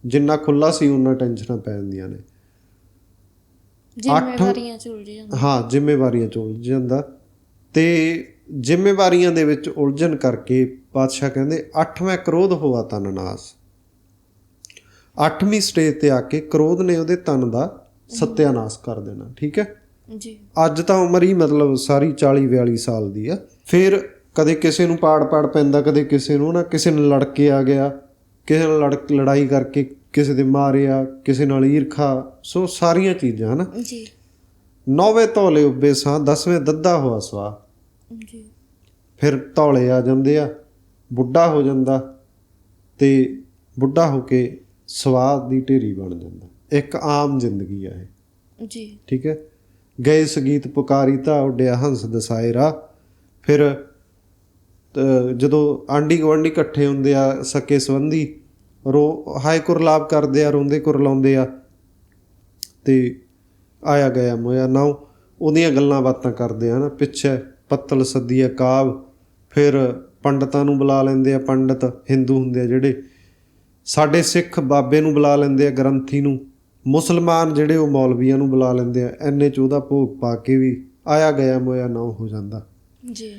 S2: ਜਿੰਨਾ ਖੁੱਲਾ ਸੀ ਉਹਨਾਂ ਟੈਨਸ਼ਨਾਂ ਪੈ ਜਾਂਦੀਆਂ ਨੇ।
S1: ਜ਼ਿੰਮੇਵਾਰੀਆਂ ਚ ਉਲਝ ਜਾਂਦਾ।
S2: ਹਾਂ ਜ਼ਿੰਮੇਵਾਰੀਆਂ ਚ ਉਲਝ ਜਾਂਦਾ। ਤੇ ਜ਼ਿੰਮੇਵਾਰੀਆਂ ਦੇ ਵਿੱਚ ਉਲਝਣ ਕਰਕੇ ਪਾਤਸ਼ਾਹ ਕਹਿੰਦੇ ਅੱਠਵਾਂ ਕ੍ਰੋਧ ਹੋਆ ਤਨ ਨਾਸ। ਅੱਠਵੀਂ ਸਟੇਜ ਤੇ ਆ ਕੇ ਕ੍ਰੋਧ ਨੇ ਉਹਦੇ ਤਨ ਦਾ ਸਤਿਆਨਾਸ਼ ਕਰ ਦੇਣਾ ਠੀਕ ਹੈ?
S1: ਜੀ।
S2: ਅੱਜ ਤਾਂ ਉਮਰ ਹੀ ਮਤਲਬ ਸਾਰੀ 40 42 ਸਾਲ ਦੀ ਆ। ਫਿਰ ਕਦੇ ਕਿਸੇ ਨੂੰ ਪਾੜ ਪਾੜ ਪੈਂਦਾ ਕਦੇ ਕਿਸੇ ਨੂੰ ਨਾ ਕਿਸੇ ਨਾਲ ਲੜ ਕੇ ਆ ਗਿਆ ਕਿਸੇ ਨਾਲ ਲੜ ਲੜਾਈ ਕਰਕੇ ਕਿਸੇ ਦੇ ਮਾਰਿਆ ਕਿਸੇ ਨਾਲ ਈਰਖਾ ਸੋ ਸਾਰੀਆਂ ਚੀਜ਼ਾਂ ਹਨਾ?
S1: ਜੀ।
S2: ਨੌਵੇਂ ਧੌਲੇ ਉੱਬੇ ਸਾਂ ਦਸਵੇਂ ਦੱਦਾ ਹੋਆ ਸਵਾ
S1: ਜੀ।
S2: ਫਿਰ ਧੌਲੇ ਆ ਜਾਂਦੇ ਆ ਬੁੱਢਾ ਹੋ ਜਾਂਦਾ ਤੇ ਬੁੱਢਾ ਹੋ ਕੇ ਸਵਾਦ ਦੀ ਢੇਰੀ ਬਣ ਜਾਂਦਾ। ਇੱਕ ਆਮ ਜ਼ਿੰਦਗੀ ਆ ਇਹ।
S1: ਜੀ।
S2: ਠੀਕ ਹੈ? ਗਏ ਸੰਗੀਤ ਪੁਕਾਰੀ ਤਾਂ ਉੱਡਿਆ ਹੰਸ ਦਸਾਇਰਾ। ਫਿਰ ਜਦੋਂ ਆਂਡੀ ਗਵੰਡੀ ਇਕੱਠੇ ਹੁੰਦੇ ਆ ਸਕੇ ਸੰਬੰਧੀ ਰੋ ਹਾਈ ਕੁਰਲਾਪ ਕਰਦੇ ਆ ਰੋਂਦੇ ਕੁਰਲਾਉਂਦੇ ਆ। ਤੇ ਆਇਆ ਗਿਆ ਮੋਇਆ। ਨਾਉ ਉਹਦੀਆਂ ਗੱਲਾਂ ਬਾਤਾਂ ਕਰਦੇ ਆ ਨਾ ਪਿੱਛੇ ਪੱਤਲ ਸੱਦੀਆ ਕਾਵ ਫਿਰ ਪੰਡਤਾਂ ਨੂੰ ਬੁਲਾ ਲੈਂਦੇ ਆ ਪੰਡਤ ਹਿੰਦੂ ਹੁੰਦੇ ਆ ਜਿਹੜੇ। ਸਾਡੇ ਸਿੱਖ ਬਾਬੇ ਨੂੰ ਬੁਲਾ ਲੈਂਦੇ ਆ ਗ੍ਰੰਥੀ ਨੂੰ। ਮੁਸਲਮਾਨ ਜਿਹੜੇ ਉਹ ਮੌਲਵੀਆਂ ਨੂੰ ਬੁਲਾ ਲੈਂਦੇ ਆ ਐਨੇ ਚ ਉਹਦਾ ਭੋਗ ਪਾ ਕੇ ਵੀ ਆਇਆ ਗਿਆ ਮੋਇਆ ਨਾ ਹੋ ਜਾਂਦਾ।
S1: ਜੀ।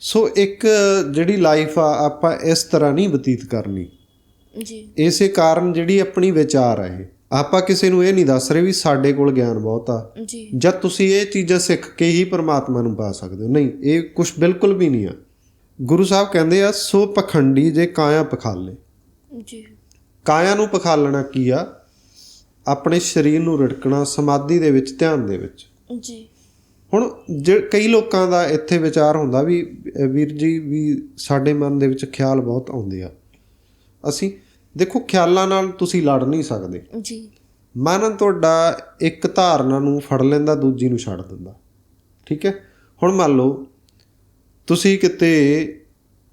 S2: ਸੋ ਇੱਕ ਜਿਹੜੀ ਲਾਈਫ ਆ ਆਪਾਂ ਇਸ ਤਰ੍ਹਾਂ ਨਹੀਂ ਬਤੀਤ ਕਰਨੀ।
S1: ਜੀ।
S2: ਇਸੇ ਕਾਰਨ ਜਿਹੜੀ ਆਪਣੀ ਵਿਚਾਰ ਆ ਇਹ। ਆਪਾਂ ਕਿਸੇ ਨੂੰ ਇਹ ਨਹੀਂ ਦੱਸ ਰਹੇ ਵੀ ਸਾਡੇ ਕੋਲ ਗਿਆਨ ਬਹੁਤ ਆ।
S1: ਜੀ।
S2: ਜਦ ਤੁਸੀਂ ਇਹ ਚੀਜ਼ਾਂ ਸਿੱਖ ਕੇ ਹੀ ਪਰਮਾਤਮਾ ਨੂੰ ਪਾ ਸਕਦੇ ਹੋ। ਨਹੀਂ ਇਹ ਕੁਝ ਬਿਲਕੁਲ ਵੀ ਨਹੀਂ ਆ। ਗੁਰੂ ਸਾਹਿਬ ਕਹਿੰਦੇ ਆ ਸੋ ਪਖੰਡੀ ਜੇ ਕਾਇਆ ਪਖਾਲੇ।
S1: ਜੀ।
S2: ਕਾਇਆ ਨੂੰ ਪਖਾਲਣਾ ਕੀ ਆ? ਆਪਣੇ ਸਰੀਰ ਨੂੰ ਰਿੜਕਣਾ ਸਮਾਧੀ ਦੇ ਵਿੱਚ ਧਿਆਨ ਦੇ ਵਿੱਚ।
S1: ਜੀ।
S2: ਹੁਣ ਜੇ ਕਈ ਲੋਕਾਂ ਦਾ ਇੱਥੇ ਵਿਚਾਰ ਹੁੰਦਾ ਵੀ ਵੀਰ ਜੀ ਵੀ ਸਾਡੇ ਮਨ ਦੇ ਵਿੱਚ ਖਿਆਲ ਬਹੁਤ ਆਉਂਦੇ ਆ। ਅਸੀਂ ਦੇਖੋ ਖਿਆਲਾਂ ਨਾਲ ਤੁਸੀਂ ਲੜ ਨਹੀਂ ਸਕਦੇ।
S1: ਜੀ।
S2: ਮਨ ਤੁਹਾਡਾ ਇੱਕ ਧਾਰਨਾ ਨੂੰ ਫੜ ਲੈਂਦਾ ਦੂਜੀ ਨੂੰ ਛੱਡ ਦਿੰਦਾ। ਠੀਕ ਹੈ? ਹੁਣ ਮੰਨ ਲਓ ਤੁਸੀਂ ਕਿਤੇ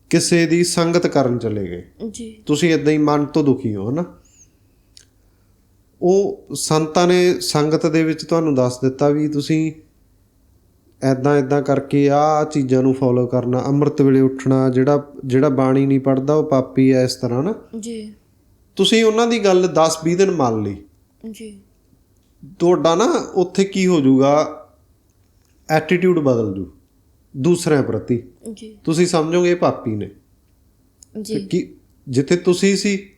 S2: ਕਿਸੇ ਦੀ ਸੰਗਤ ਕਰਨ ਚਲੇ ਗਏ।
S1: ਜੀ।
S2: ਤੁਸੀਂ ਇਦਾਂ ਹੀ ਮਨ ਤੋਂ ਦੁਖੀ ਹੋ ਹਨਾ? ਉਹ ਸੰਤਾਂ ਨੇ ਸੰਗਤ ਦੇ ਵਿੱਚ ਤੁਹਾਨੂੰ ਦੱਸ ਦਿੱਤਾ ਵੀ ਤੁਸੀਂ ਐਦਾਂ ਐਦਾਂ ਕਰਕੇ ਆਹ ਚੀਜ਼ਾਂ ਨੂੰ ਫੋਲੋ ਕਰਨਾ ਅੰਮ੍ਰਿਤ ਵੇਲੇ ਉੱਠਣਾ ਜਿਹੜਾ ਜਿਹੜਾ ਬਾਣੀ ਨਹੀਂ ਪੜਦਾ ਉਹ ਪਾਪੀ ਐ ਇਸ ਤਰ੍ਹਾਂ ਨਾ
S1: ਜੀ।
S2: ਤੁਸੀਂ ਉਹਨਾਂ ਦੀ ਗੱਲ 10-20 ਦਿਨ ਮੰਨ ਲਈ।
S1: ਜੀ।
S2: ਤੁਹਾਡਾ ਨਾ ਉੱਥੇ ਕੀ ਹੋ ਜਾਊਗਾ? ਐਟੀਟਿਊਡ ਬਦਲ ਜੂ। ਦੂਸਰਿਆਂ ਪ੍ਰਤੀ।
S1: ਜੀ।
S2: ਤੁਸੀਂ ਸਮਝੋਗੇ ਪਾਪੀ ਨੇ?
S1: ਜੀ।
S2: ਕਿ ਜਿੱਥੇ ਤੁਸੀਂ ਸੀ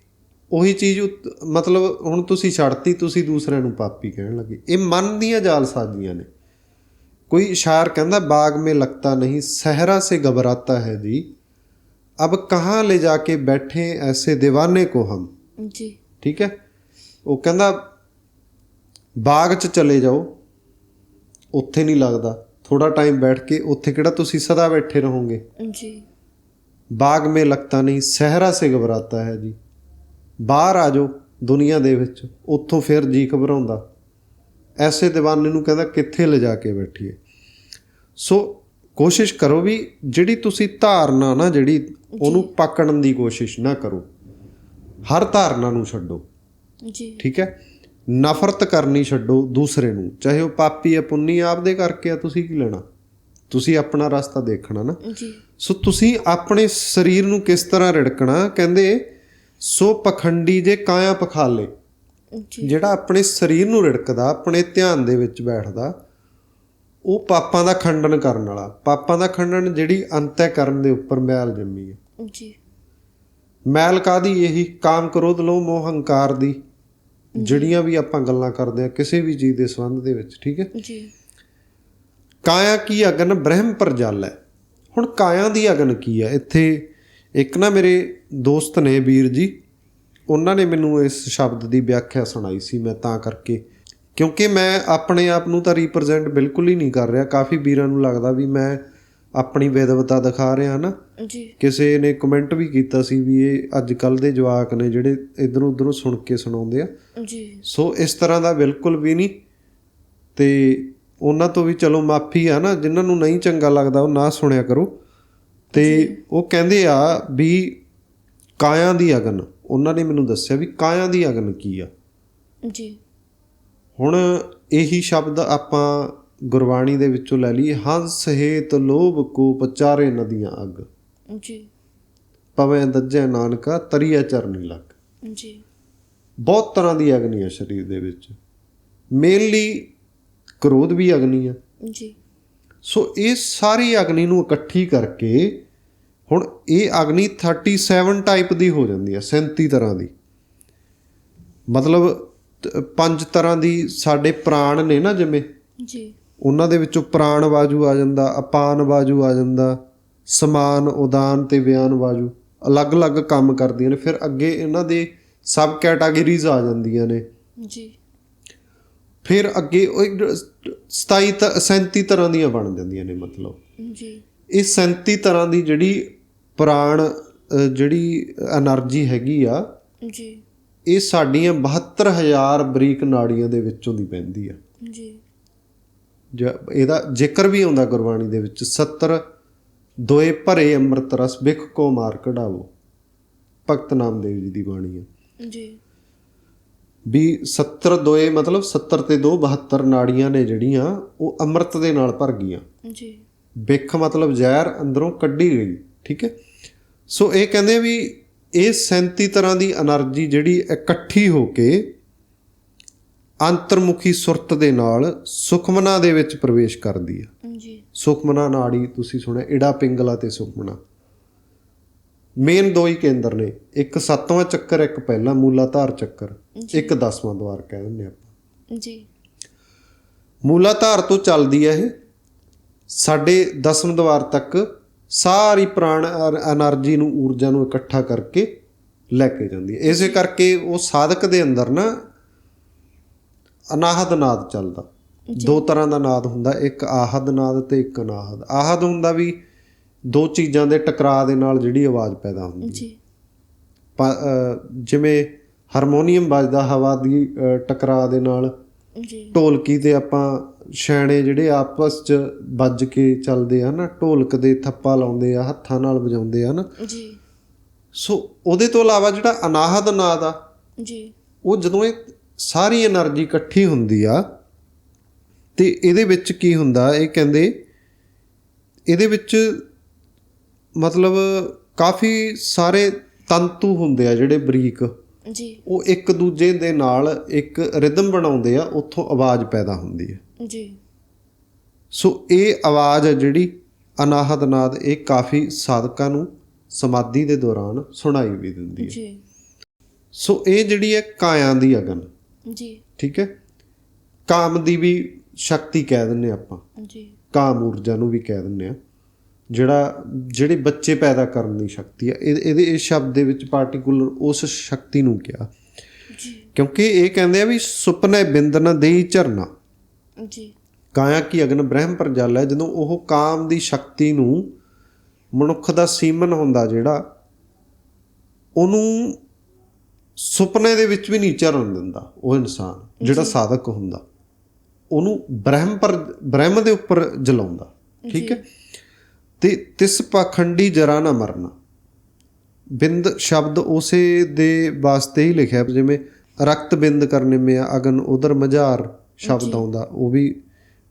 S2: ਉਹੀ ਚੀਜ਼ ਮਤਲਬ ਹੁਣ ਤੁਸੀਂ ਛੱਡਤੀ ਤੁਸੀਂ ਦੂਸਰਿਆਂ ਨੂੰ ਪਾਪੀ ਕਹਿਣ ਲੱਗੇ। ਇਹ ਮਨ ਦੀਆਂ ਜਾਲ ਜਾਲਸਾਜ਼ੀਆਂ ਨੇ। ਕੋਈ ਇਸ਼ਾਰ ਕਹਿੰਦਾ ਬਾਗ ਮੇ ਲਗਤਾ ਨਹੀਂ ਸਹਿਰਾ ਸੇ ਗਬਰਾਤਾ ਹੈ ਜੀ। ਅਬ ਕਹਾਂ ਲੈ ਜਾ ਕੇ ਬੈਠੇ ਐਸੇ دیਵਾਨੇ ਕੋ ਹਮ?
S1: ਜੀ।
S2: ਠੀਕ ਹੈ? ਉਹ ਕਹਿੰਦਾ ਬਾਗ 'ਚ ਚਲੇ ਜਾਓ। ਉੱਥੇ ਨਹੀਂ ਲੱਗਦਾ। ਥੋੜਾ ਟਾਈਮ ਬੈਠ ਕੇ ਉੱਥੇ ਕਿਹੜਾ ਤੁਸੀਂ ਸਦਾ ਬੈਠੇ ਰਹੋਗੇ?
S1: ਜੀ।
S2: ਬਾਗ ਮੇ ਲੱਗਤਾ ਨਹੀਂ ਸਹਿਰਾ ਸੇ ਘਬਰਾਤਾ ਹੈ ਜੀ। ਬਾਹਰ ਆ ਜਾਓ ਦੁਨੀਆ ਦੇ ਵਿੱਚ। ਉੱਥੋਂ ਫਿਰ ਜੀ ਘਬਰਾਉਂਦਾ। ਐਸੇ ਦੀਵਾਨੇ ਨੂੰ ਕਹਿੰਦਾ ਕਿੱਥੇ ਲਿਜਾ ਕੇ ਬੈਠੀਏ? ਸੋ ਕੋਸ਼ਿਸ਼ ਕਰੋ ਵੀ ਜਿਹੜੀ ਤੁਸੀਂ ਧਾਰਨਾ ਨਾ ਜਿਹੜੀ ਉਹਨੂੰ ਪਕੜਨ ਦੀ ਕੋਸ਼ਿਸ਼ ਨਾ ਕਰੋ। ਹਰ ਧਾਰਨਾ ਨੂੰ ਛੱਡੋ।
S1: ਜੀ।
S2: ਠੀਕ ਹੈ? ਨਫ਼ਰਤ ਕਰਨੀ ਛੱਡੋ ਦੂਸਰੇ ਨੂੰ। ਚਾਹੇ ਉਹ ਪਾਪੀ ਹੈ ਪੁੰਨੀ ਆਪਦੇ ਕਰਕੇ ਆ ਤੁਸੀਂ ਕੀ ਲੈਣਾ? ਤੁਸੀਂ ਆਪਣਾ ਰਸਤਾ ਦੇਖਣਾ ਨਾ।
S1: ਜੀ।
S2: ਸੋ ਤੁਸੀਂ ਆਪਣੇ ਸਰੀਰ ਨੂੰ ਕਿਸ ਤਰ੍ਹਾਂ ਰਿੜਕਣਾ? ਕਹਿੰਦੇ ਸੋ ਪਖੰਡੀ ਜੇ ਕਾਇਆ ਪਖਾਲੇ ਜਿਹੜਾ ਆਪਣੇ ਸਰੀਰ ਨੂੰ ਰਿੜਕਦਾ ਆਪਣੇ ਧਿਆਨ ਦੇ ਵਿੱਚ ਬੈਠਦਾ ਉਹ ਪਾਪਾਂ ਦਾ ਖੰਡਨ ਕਰਨ ਵਾਲਾ। ਪਾਪਾਂ ਦਾ ਖੰਡਨ ਜਿਹੜੀ ਅੰਤੈ ਕਰਨ ਦੇ ਉੱਪਰ ਮੈਲ ਜੰਮੀ ਹੈ।
S1: ਜੀ।
S2: ਮੈਲ ਕਾਦੀ ਇਹੀ ਕਾਮ ਕ੍ਰੋਧ ਲੋਭ ਮੋਹ ਹੰਕਾਰ ਦੀ। ਜਿਹੜੀਆਂ ਵੀ ਆਪਾਂ ਗੱਲਾਂ ਕਰਦੇ ਆ ਕਿਸੇ ਵੀ ਚੀਜ਼ ਦੇ ਸੰਬੰਧ ਦੇ ਵਿੱਚ ਠੀਕ ਹੈ?
S1: ਜੀ।
S2: ਕਾਇਆ ਕੀ ਅਗਨ ਬ੍ਰਹਮ ਪ੍ਰਜਲ ਹੈ। ਹੁਣ ਕਾਇਆ ਦੀ ਅਗਨ ਕੀ ਹੈ? ਇੱਥੇ ਇੱਕ ਨਾ ਮੇਰੇ ਦੋਸਤ ਨੇ ਵੀਰ ਜੀ ਉਹਨਾਂ ਨੇ ਮੈਨੂੰ ਇਸ ਸ਼ਬਦ ਦੀ ਵਿਆਖਿਆ ਸੁਣਾਈ ਸੀ ਮੈਂ ਤਾਂ ਕਰਕੇ। ਕਿਉਂਕਿ ਮੈਂ ਆਪਣੇ ਆਪ ਨੂੰ ਤਾਂ ਰਿਪਰੈਜ਼ੈਂਟ ਬਿਲਕੁਲ ਹੀ ਨਹੀਂ ਕਰ ਰਿਹਾ। ਕਾਫੀ ਵੀਰਾਂ ਨੂੰ ਲੱਗਦਾ ਵੀ ਮੈਂ ਆਪਣੀ ਵਿਦਵਤਾ ਦਿਖਾ ਰਿਹਾ ਨਾ।
S1: ਜੀ।
S2: ਕਿਸੇ ਨੇ ਕਮੈਂਟ ਵੀ ਕੀਤਾ ਸੀ ਵੀ ਇਹ ਅੱਜ ਕੱਲ ਦੇ ਜਵਾਕ ਨੇ ਜਿਹੜੇ ਇਧਰੋਂ ਉਧਰੋਂ ਸੁਣ ਕੇ ਸੁਣਾਉਂਦੇ ਆ।
S1: ਜੀ।
S2: ਸੋ ਇਸ ਤਰ੍ਹਾਂ ਦਾ ਬਿਲਕੁਲ ਵੀ ਨਹੀਂ। ਤੇ ਉਹਨਾਂ ਤੋਂ ਵੀ ਚਲੋ ਮਾਫੀ ਆ ਨਾ ਜਿਨ੍ਹਾਂ ਨੂੰ ਨਹੀਂ ਚੰਗਾ ਲੱਗਦਾ ਉਹ ਨਾ ਸੁਣਿਆ ਕਰੋ। ਤੇ ਉਹ ਕਹਿੰਦੇ ਆ ਵੀ ਕਾਇਆ ਦੀ ਅਗਨ ਉਹਨਾਂ ਨੇ ਮੈਨੂੰ ਦੱਸਿਆ ਵੀ ਕਾਇਆ ਦੀ ਅਗਨ ਕੀ ਆ।
S1: ਜੀ।
S2: ਹੁਣ ਇਹੀ ਸ਼ਬਦ ਆਪਾਂ ਗੁਰਬਾਣੀ ਦੇ ਵਿੱਚੋਂ ਲੈ ਲਈਏ ਹੰਸ ਹੇਤ ਲੋਭ ਕੋ ਪਚਾਰੇ ਨਦੀਆਂ ਅਗ।
S1: ਜੀ।
S2: ਪਵੇਂ ਦੱਜੈ ਨਾਨਕਾ ਤਰੀਆ ਚਰਨੀ ਲੱਗ
S1: ਜੀ।
S2: ਬਹੁਤ ਤਰ੍ਹਾਂ ਦੀ ਅਗਨੀ ਹੈ ਸਰੀਰ ਦੇ ਵਿੱਚ। ਮੇਨਲੀ ਕ੍ਰੋਧ ਵੀ ਅਗਨੀ ਹੈ
S1: ਜੀ।
S2: ਸੋ ਇਹ ਸਾਰੀ ਅਗਨੀ ਨੂੰ ਇਕੱਠੀ ਕਰਕੇ ਹੁਣ ਇਹ ਅਗਨੀ 37 ਟਾਈਪ ਦੀ ਹੋ ਜਾਂਦੀ ਹੈ 37 ਤਰ੍ਹਾਂ ਦੀ। ਮਤਲਬ ਪੰਜ ਤਰ੍ਹਾਂ ਦੀ ਸਾਡੇ ਪ੍ਰਾਣ ਨੇ ਨਾ ਜਿਵੇਂ।
S1: ਜੀ।
S2: ਉਹਨਾਂ ਦੇ ਵਿੱਚੋਂ ਪ੍ਰਾਣ ਬਾਜੂ ਆ ਜਾਂਦਾ ਅਪਾਨ ਬਾਜੂ ਆ ਜਾਂਦਾ ਸਮਾਨ ਉਦਾਨ ਤੇ ਬਿਆਨ ਬਾਜੂ ਅਲੱਗ-ਅਲੱਗ ਕੰਮ ਕਰਦੀਆਂ ਨੇ। ਫਿਰ ਅੱਗੇ ਇਹਨਾਂ ਦੇ ਸਬ ਕੈਟਾਗਰੀਜ਼ ਆ ਜਾਂਦੀਆਂ ਨੇ।
S1: ਜੀ।
S2: ਫਿਰ ਅੱਗੇ ਉਹ 27 37 ਤਰ੍ਹਾਂ ਦੀਆਂ ਬਣ ਜਾਂਦੀਆਂ ਨੇ ਮਤਲਬ।
S1: ਜੀ।
S2: ਇਹ 37 ਤਰ੍ਹਾਂ ਦੀ ਜਿਹੜੀ ਪ੍ਰਾਣ ਜਿਹੜੀ એનર્ਜੀ ਹੈਗੀ ਆ
S1: ਜੀ।
S2: ਇਹ ਸਾਡੀਆਂ 72000 ਬਰੀਕ ਨਾੜੀਆਂ ਦੇ ਵਿੱਚੋਂ ਦੀ ਪੈਂਦੀ ਆ।
S1: ਜੀ।
S2: ਇਹਦਾ ਜ਼ਿਕਰ ਵੀ ਆਉਂਦਾ ਗੁਰਬਾਣੀ ਦੇ ਵਿੱਚ 70 ਦੋਏ ਭਰੇ ਅੰਮ੍ਰਿਤ ਰਸ ਵਿਖ ਕੋ ਮਾਰ ਕਢਾਵੋ। ਭਗਤ ਨਾਮਦੇਵ ਜੀ ਦੀ ਬਾਣੀ ਹੈ। ਵੀ 70 ਦੋਏ ਮਤਲਬ 70 ਤੇ 2 72 ਨਾੜੀਆਂ ਨੇ ਜਿਹੜੀਆਂ ਉਹ ਅੰਮ੍ਰਿਤ ਦੇ ਨਾਲ ਭਰ ਗਈਆਂ।
S1: ਜੀ।
S2: ਵਿਖ ਮਤਲਬ ਜ਼ਹਿਰ ਅੰਦਰੋਂ ਕੱਢੀ ਗਈ ਠੀਕ ਹੈ? ਸੋ ਇਹ ਕਹਿੰਦੇ ਵੀ ਇਹ 37 ਤਰ੍ਹਾਂ ਦੀ એનર્ਜੀ ਜਿਹੜੀ ਇਕੱਠੀ ਹੋ ਕੇ ਅੰਤਰਮੁਖੀ ਸੁਰਤ ਦੇ ਨਾਲ ਸੁਖਮਨਾ ਦੇ ਵਿੱਚ ਪ੍ਰਵੇਸ਼ ਕਰਦੀ ਆ।
S1: ਜੀ।
S2: ਸੁਖਮਨਾ ਨਾੜੀ ਤੁਸੀਂ ਸੁਣਿਆ ਏੜਾ ਪਿੰਗਲਾ ਤੇ ਸੁਖਮਨਾ। ਮੇਨ ਦੋ ਹੀ ਕੇਂਦਰ ਨੇ ਇੱਕ ਸੱਤਵਾਂ ਚੱਕਰ ਇੱਕ ਪਹਿਲਾ ਮੂਲਾਧਾਰ ਚੱਕਰ ਇੱਕ ਦਸਵਾਂ ਦਵਾਰ ਕਹਿ ਦਿੰਦੇ ਆਪਾਂ।
S1: ਜੀ।
S2: ਮੂਲਾਧਾਰ ਤੋਂ ਚੱਲਦੀ ਹੈ ਇਹ। ਸਾਡੇ ਦਸਮ ਦਵਾਰ ਤੱਕ ਸਾਰੀ ਪ੍ਰਾਣ એનર્ਜੀ ਨੂੰ ਊਰਜਾ ਨੂੰ ਇਕੱਠਾ ਕਰਕੇ ਲੈ ਕੇ ਜਾਂਦੀ ਹੈ ਇਸੇ ਕਰਕੇ ਉਹ ਸਾਧਕ ਦੇ ਅੰਦਰ ਨਾ ਅਨਾਹਦ ਨਾਦ ਚੱਲਦਾ। ਦੋ ਤਰ੍ਹਾਂ ਦਾ ਨਾਦ ਹੁੰਦਾ ਇੱਕ ਆਹਦ ਨਾਦ ਤੇ ਇੱਕ ਅਨਾਹਦ। ਆਹਦ ਹੁੰਦਾ ਵੀ ਦੋ ਚੀਜ਼ਾਂ ਦੇ ਟਕਰਾਅ ਦੇ ਨਾਲ ਜਿਹੜੀ ਆਵਾਜ਼ ਪੈਦਾ ਹੁੰਦੀ।
S1: ਜੀ।
S2: ਜਿਵੇਂ ਹਾਰਮੋਨੀਅਮ ਵੱਜਦਾ ਹਵਾ ਦੀ ਟਕਰਾਅ ਦੇ ਨਾਲ।
S1: ਜੀ।
S2: ਢੋਲਕੀ ਤੇ ਆਪਾਂ ਛੈਣੇ ਜਿਹੜੇ ਆਪਸ 'ਚ ਵੱਜ ਕੇ ਚੱਲਦੇ ਆ ਨਾ ਢੋਲਕ ਦੇ ਥੱਪਾ ਲਾਉਂਦੇ ਆ ਹੱਥਾਂ ਨਾਲ ਵਜਾਉਂਦੇ ਆ ਨਾ।
S1: ਜੀ।
S2: ਸੋ ਉਹਦੇ ਤੋਂ ਇਲਾਵਾ ਜਿਹੜਾ ਅਨਾਹਦ ਨਾਦ ਆ
S1: ਜੀ।
S2: ਉਹ ਜਦੋਂ ਇਹ ਸਾਰੀ એનર્ਜੀ ਇਕੱਠੀ ਹੁੰਦੀ ਆ ਤੇ ਇਹਦੇ ਵਿੱਚ ਕੀ ਹੁੰਦਾ ਇਹ ਕਹਿੰਦੇ ਇਹਦੇ ਵਿੱਚ ਮਤਲਬ ਕਾਫੀ ਸਾਰੇ ਤੰਤੂ ਹੁੰਦੇ ਆ ਜਿਹੜੇ ਬਰੀਕ।
S1: ਜੀ।
S2: ਉਹ ਇੱਕ ਦੂਜੇ ਦੇ ਨਾਲ ਇੱਕ ਰਿਦਮ ਬਣਾਉਂਦੇ ਆ ਉੱਥੋਂ ਆਵਾਜ਼ ਪੈਦਾ ਹੁੰਦੀ ਹੈ
S1: ਜੀ।
S2: ਸੋ ਇਹ ਆਵਾਜ਼ ਹੈ ਜਿਹੜੀ ਅਨਾਹਦ ਨਾਦ ਇਹ ਕਾਫੀ ਸਾਧਕਾਂ ਨੂੰ ਸਮਾਧੀ ਦੇ ਦੌਰਾਨ ਸੁਣਾਈ ਵੀ ਦਿੰਦੀ ਹੈ
S1: ਜੀ।
S2: ਸੋ ਇਹ ਜਿਹੜੀ ਹੈ ਕਾਇਆਂ ਦੀ ਅਗਨ।
S1: ਜੀ।
S2: ਠੀਕ ਹੈ? ਕਾਮ ਦੀ ਵੀ ਸ਼ਕਤੀ ਕਹਿ ਦਿੰਨੇ ਆਪਾਂ।
S1: ਜੀ।
S2: ਕਾਮ ਊਰਜਾ ਨੂੰ ਵੀ ਕਹਿ ਦਿੰਨੇ ਆ ਜਿਹੜਾ ਜਿਹੜੇ ਬੱਚੇ ਪੈਦਾ ਕਰਨ ਦੀ ਸ਼ਕਤੀ ਇਹ- ਇਹਦੇ ਇਸ ਸ਼ਬਦ ਦੇ ਵਿੱਚ ਪਾਰਟਿਕੂਲਰ ਉਸ ਸ਼ਕਤੀ ਨੂੰ ਕਿਹਾ।
S1: ਜੀ।
S2: ਕਿਉਂਕਿ ਇਹ ਕਹਿੰਦੇ ਆ ਵੀ ਸੁਪਨੇ ਬਿੰਦਨ ਦੇਈ ਝਰਨਾ।
S1: ਜੀ।
S2: ਕਾਇਆ ਕੀ ਅਗਨ ਬ੍ਰਹਮ ਪਰ ਜਲ ਹੈ ਜਦੋਂ ਉਹ ਕਾਮ ਦੀ ਸ਼ਕਤੀ ਨੂੰ ਮਨੁੱਖ ਦਾ ਸੀਮਨ ਹੁੰਦਾ ਜਿਹੜਾ ਉਹਨੂੰ ਸੁਪਨੇ ਦੇ ਵਿੱਚ ਵੀ ਨਹੀਂ ਚਰਨ ਦਿੰਦਾ ਉਹ ਇਨਸਾਨ ਜਿਹੜਾ ਸਾਧਕ ਹੁੰਦਾ। ਉਹਨੂੰ ਬ੍ਰਹਮ ਪਰ ਬ੍ਰਹਮ ਦੇ ਉੱਪਰ ਜਲਾਉਂਦਾ ਠੀਕ ਹੈ? ਤੇ ਤਿਸ ਪਖੰਡੀ ਜਰਾ ਨਾ ਮਰਨਾ। ਬਿੰਦ ਸ਼ਬਦ ਉਸੇ ਦੇ ਵਾਸਤੇ ਹੀ ਲਿਖਿਆ ਜਿਵੇਂ ਰਕਤ ਬਿੰਦ ਕਰਨੇ ਮੇ ਅਗਨ ਉਧਰ ਮਝਾਰ ਸ਼ਬਦ ਆਉਂਦਾ ਉਹ ਵੀ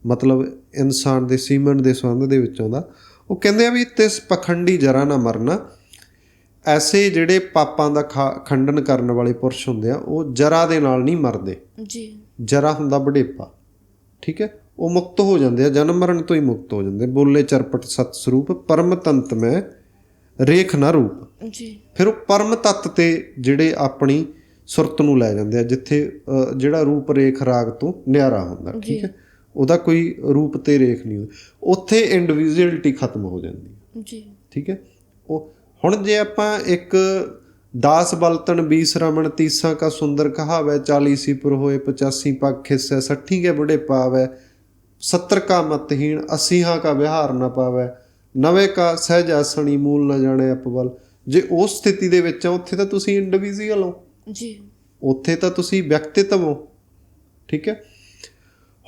S2: ਮਤਲਬ ਇਨਸਾਨ ਦੇ ਸੀਮਨ ਦੇ ਸੰਬੰਧ ਦੇ ਵਿੱਚ ਆਉਂਦਾ। ਉਹ ਕਹਿੰਦੇ ਆ ਵੀ ਤਿਸ ਪਖੰਡੀ ਜਰਾ ਨਾ ਮਰਨਾ ਐਸੇ ਜਿਹੜੇ ਪਾਪਾਂ ਦਾ ਖੰਡਨ ਕਰਨ ਵਾਲੇ ਪੁਰਸ਼ ਹੁੰਦੇ ਆ ਉਹ ਜਰਾ ਦੇ ਨਾਲ ਨਹੀਂ ਮਰਦੇ।
S1: ਜੀ।
S2: ਜਰਾ ਹੁੰਦਾ ਬੁਢੇਪਾ ਠੀਕ ਹੈ? ਉਹ ਮੁਕਤ ਹੋ ਜਾਂਦੇ ਆ ਜਨਮ ਮਰਨ ਤੋਂ ਹੀ ਮੁਕਤ ਹੋ ਜਾਂਦੇ ਬੋਲੇ ਚਰਪਟ ਸਤ ਸਰੂਪ ਪਰਮ ਤੰਤ ਮੈਂ ਰੇਖ ਨਾ ਰੂਪ।
S1: ਜੀ।
S2: ਫਿਰ ਉਹ ਪਰਮ ਤੱਤ ਤੇ ਜਿਹੜੇ ਆਪਣੀ ਸੁਰਤ ਨੂੰ ਲੈ ਜਾਂਦੇ ਆ ਜਿੱਥੇ ਜਿਹੜਾ ਰੂਪ ਰੇਖ ਰਾਗ ਤੋਂ ਨਿਆਰਾ ਹੁੰਦਾ ਠੀਕ ਹੈ? ਉਹਦਾ ਕੋਈ ਰੂਪ ਤੇ ਰੇਖ ਨਹੀਂ ਉੱਥੇ ਇੰਡੀਵਿਜੂਅਲਿਟੀ ਖਤਮ ਹੋ ਜਾਂਦੀ ਹੈ।
S1: ਜੀ।
S2: ਠੀਕ ਹੈ? ਉਹ ਹੁਣ ਜੇ ਆਪਾਂ ਇੱਕ 10 ਬਲਤਨ 20 ਰਮਣ ਤੀਸਾ ਕਾ ਸੁੰਦਰ ਕਹਾਵੇ 40 ਸੀਪੁਰ ਹੋਏ 85 ਪੱਖ ਖਿਸੈ 60 ਕੇ ਬੁੜੇ ਪਾਵੇ 70 ਕਾ ਮਤਹੀਣ 80 ਹਾਂ ਕਾ ਵਿਹਾਰ ਨਾ ਪਾਵੇ ਨਵੇਂ ਕਾ ਸਹਿਜ ਆਸਣੀ ਮੂਲ ਨਾ ਜਾਣੇ ਅਪਵਲ। ਜੇ ਉਸ ਸਥਿਤੀ ਦੇ ਵਿੱਚ ਆ ਉੱਥੇ ਤਾਂ ਤੁਸੀਂ ਇੰਡੀਵਿਜੂਅਲ ਹੋ।
S1: ਜੀ।
S2: ਉੱਥੇ ਤਾਂ ਤੁਸੀਂ ਵਿਅਕਤੀਤਵ ਹੋ। ਠੀਕ ਹੈ?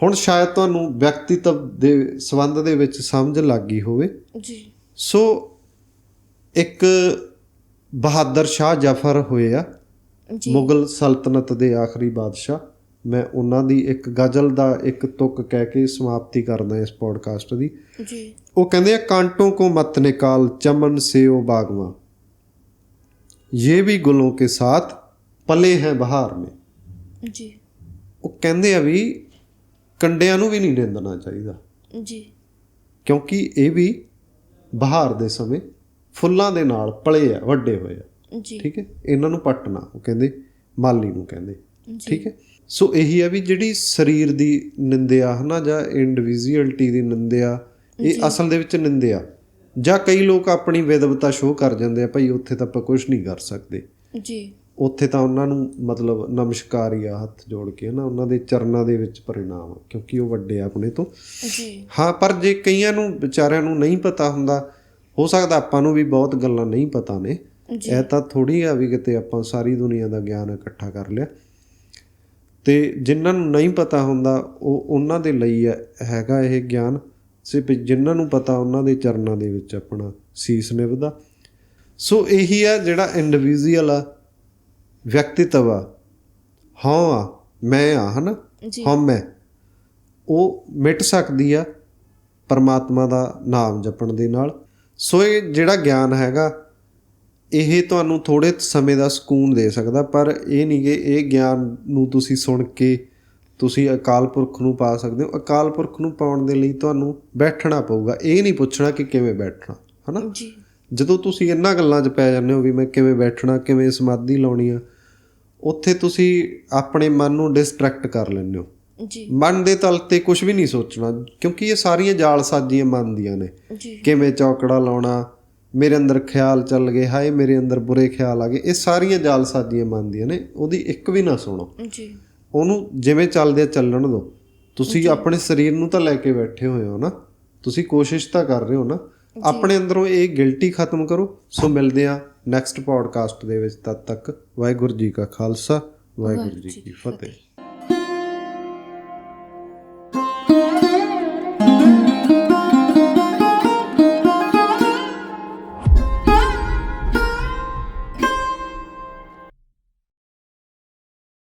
S2: ਹੁਣ ਸ਼ਾਇਦ ਤੁਹਾਨੂੰ ਵਿਅਕਤੀਤਵ ਦੇ ਸੰਬੰਧ ਦੇ ਵਿੱਚ ਸਮਝ ਲੱਗ ਗਈ ਹੋਵੇ।
S1: ਜੀ।
S2: ਸੋ ਇੱਕ ਬਹਾਦਰ ਸ਼ਾਹ ਜਫਰ ਹੋਏ ਆ
S1: ਜੀ
S2: ਮੁਗਲ ਸਲਤਨਤ ਦੇ ਆਖਰੀ ਬਾਦਸ਼ਾਹ ਮੈਂ ਉਹਨਾਂ ਦੀ ਇੱਕ ਗਜ਼ਲ ਦਾ ਇੱਕ ਤੁਕ ਕਹਿ ਕੇ ਸਮਾਪਤੀ ਕਰਦਾ ਇਸ ਪੋਡਕਾਸਟ ਦੀ
S1: ਜੀ
S2: ਉਹ ਕਹਿੰਦੇ ਆ ਕਾਂਟੋਂ ਕੋ ਮਤ ਨਿਕਾਲ ਚਮਨ ਸੇ ਉਹ ਬਾਗਵਾ ये भी गुलों के साथ ਪਲੇ ਹੈ ਬਹਾਰ में
S1: ਜੀ
S2: ਉਹ ਕਹਿੰਦੇ ਆ ਵੀ ਕੰਡਿਆਂ ਨੂੰ ਵੀ ਨਹੀਂ ਨਿੰਦਣਾ ਚਾਹੀਦਾ
S1: ਜੀ
S2: ਕਿਉਂਕਿ ਇਹ ਵੀ ਬਹਾਰ ਦੇ ਸਮੇਂ ਫੁੱਲਾਂ ਦੇ ਨਾਲ ਪਲੇ ਆ ਵੱਡੇ ਹੋਏ ਆ।
S1: ਜੀ।
S2: ਠੀਕ ਹੈ? ਇਹਨਾਂ ਨੂੰ ਪੱਟਣਾ ਉਹ ਕਹਿੰਦੇ ਮਾਲੀ ਨੂੰ ਕਹਿੰਦੇ। ਠੀਕ ਹੈ? ਸੋ ਇਹੀ ਆ ਵੀ ਜਿਹੜੀ ਸਰੀਰ ਦੀ ਨਿੰਦਿਆ ਹਨਾ ਜਾਂ ਇੰਡੀਵਿਜੂਅਲਟੀ ਦੀ ਨਿੰਦਿਆ ਇਹ ਅਸਲ ਦੇ ਵਿੱਚ ਨਿੰਦਿਆ। ਜਾਂ ਕਈ ਲੋਕ ਆਪਣੀ ਵਿਦਵਤਾ ਸ਼ੋਅ ਕਰ ਜਾਂਦੇ ਆ ਭਾਈ ਉੱਥੇ ਤਾਂ ਆਪਾਂ ਕੁਝ ਨਹੀਂ ਕਰ ਸਕਦੇ।
S1: ਜੀ।
S2: ਉੱਥੇ ਤਾਂ ਉਹਨਾਂ ਨੂੰ ਮਤਲਬ ਨਮਸਕਾਰ ਹੀ ਆ ਹੱਥ ਜੋੜ ਕੇ ਹਨਾ ਉਹਨਾਂ ਦੇ ਚਰਨਾਂ ਦੇ ਵਿੱਚ ਪ੍ਰਣਾਮ ਕਿਉਂਕਿ ਉਹ ਵੱਡੇ ਆ ਆਪਣੇ ਤੋਂ।
S1: ਜੀ।
S2: ਹਾਂ ਪਰ ਜੇ ਕਈਆਂ ਨੂੰ ਵਿਚਾਰਿਆਂ ਨੂੰ ਨਹੀਂ ਪਤਾ ਹੁੰਦਾ ਹੋ ਸਕਦਾ ਆਪਾਂ ਨੂੰ ਵੀ ਬਹੁਤ ਗੱਲਾਂ ਨਹੀਂ ਪਤਾ ਨੇ। ਇਹ ਤਾਂ ਥੋੜੀ ਆ ਵੀ ਕਿਤੇ ਆਪਾਂ ਸਾਰੀ ਦੁਨੀਆ ਦਾ ਗਿਆਨ ਇਕੱਠਾ ਕਰ ਲਿਆ। ਤੇ ਜਿਨ੍ਹਾਂ ਨੂੰ ਨਹੀਂ ਪਤਾ ਹੁੰਦਾ ਉਹ ਉਹਨਾਂ ਦੇ ਲਈ ਹੈਗਾ ਇਹ ਗਿਆਨ। ਸਿਰਫ ਜਿਨ੍ਹਾਂ ਨੂੰ ਪਤਾ ਉਹਨਾਂ ਦੇ ਚਰਨਾਂ ਦੇ ਵਿੱਚ ਆਪਣਾ ਸੀਸ ਨਿਭਦਾ। ਸੋ ਇਹੀ ਆ ਜਿਹੜਾ ਇੰਡੀਵਿਜੂਅਲ ਆ ਵਿਅਕਤੀਤਵ ਆ। ਹਾਂ ਆ ਮੈਂ ਆ ਹਨਾ?
S1: ਜੀ।
S2: ਹਾਂ ਮੈਂ। ਉਹ ਮਿਟ ਸਕਦੀ ਆ ਪਰਮਾਤਮਾ ਦਾ ਨਾਮ ਜਪਣ ਦੇ ਨਾਲ। ਸੋ ਇਹ ਜਿਹੜਾ ਗਿਆਨ ਹੈਗਾ ਇਹ ਤੁਹਾਨੂੰ ਥੋੜੇ ਸਮੇਂ ਦਾ ਸਕੂਨ ਦੇ ਸਕਦਾ ਪਰ ਇਹ ਨਹੀਂ ਕਿ ਇਹ ਗਿਆਨ ਨੂੰ ਤੁਸੀਂ ਸੁਣ ਕੇ ਤੁਸੀਂ ਅਕਾਲ ਪੁਰਖ ਨੂੰ ਪਾ ਸਕਦੇ ਹੋ। ਅਕਾਲ ਪੁਰਖ ਨੂੰ ਪਾਉਣ ਦੇ ਲਈ ਤੁਹਾਨੂੰ ਬੈਠਣਾ ਪਊਗਾ। ਇਹ ਨਹੀਂ ਪੁੱਛਣਾ ਕਿ ਕਿਵੇਂ ਬੈਠਣਾ ਹਨਾ?
S1: ਜੀ।
S2: ਜਦੋਂ ਤੁਸੀਂ ਇਹਨਾਂ ਗੱਲਾਂ 'ਚ ਪੈ ਜਾਂਦੇ ਹੋ ਵੀ ਮੈਂ ਕਿਵੇਂ ਬੈਠਣਾ ਕਿਵੇਂ ਸਮਾਧੀ ਲਾਉਣੀ ਆ ਉੱਥੇ ਤੁਸੀਂ ਆਪਣੇ ਮਨ ਨੂੰ ਡਿਸਟਰੈਕਟ ਕਰ ਲੈਂਦੇ ਹੋ।
S1: ਜੀ।
S2: ਮਨ ਦੇ ਤਲ ਤੇ ਕੁਝ ਵੀ ਨਹੀਂ ਸੋਚਣਾ ਕਿਉਂਕਿ ਇਹ ਸਾਰੀਆਂ ਜਾਲ ਸਾਜੀਆਂ ਮਨ ਦੀਆਂ ਨੇ। ਕਿਵੇਂ ਚੌਕੜਾ ਲਾਉਣਾ ਮੇਰੇ ਅੰਦਰ ਖਿਆਲ ਚੱਲ ਗਏ ਹਾਏ ਮੇਰੇ ਅੰਦਰ ਬੁਰੇ ਖਿਆਲ ਆ ਗਏ ਇਹ ਸਾਰੀਆਂ ਜਾਲ ਸਾਜੀਆਂ ਮਨ ਦੀਆਂ ਨੇ ਉਹਦੀ ਇੱਕ ਵੀ ਨਾ ਸੁਣੋ।
S1: ਜੀ।
S2: ਉਹਨੂੰ ਜਿਵੇਂ ਚੱਲਦੇ ਚੱਲਣ ਦਿਓ ਤੁਸੀਂ ਆਪਣੇ ਸਰੀਰ ਨੂੰ ਤਾਂ ਲੈ ਕੇ ਬੈਠੇ ਹੋਏ ਹੋ ਨਾ ਤੁਸੀਂ ਕੋਸ਼ਿਸ਼ ਤਾਂ ਕਰ ਰਹੇ ਹੋ ਨਾ। ਆਪਣੇ ਅੰਦਰੋਂ ਇਹ ਗਿਲਟੀ ਖਤਮ ਕਰੋ। ਸੋ ਮਿਲਦੇ ਆ ਨੈਕਸਟ ਪੋਡਕਾਸਟ ਦੇ ਵਿੱਚ ਤਦ ਤੱਕ ਵਾਹਿਗੁਰੂ ਜੀ ਕਾ ਖਾਲਸਾ ਵਾਹਿਗੁਰੂ ਜੀ ਕੀ ਫਤਿਹ।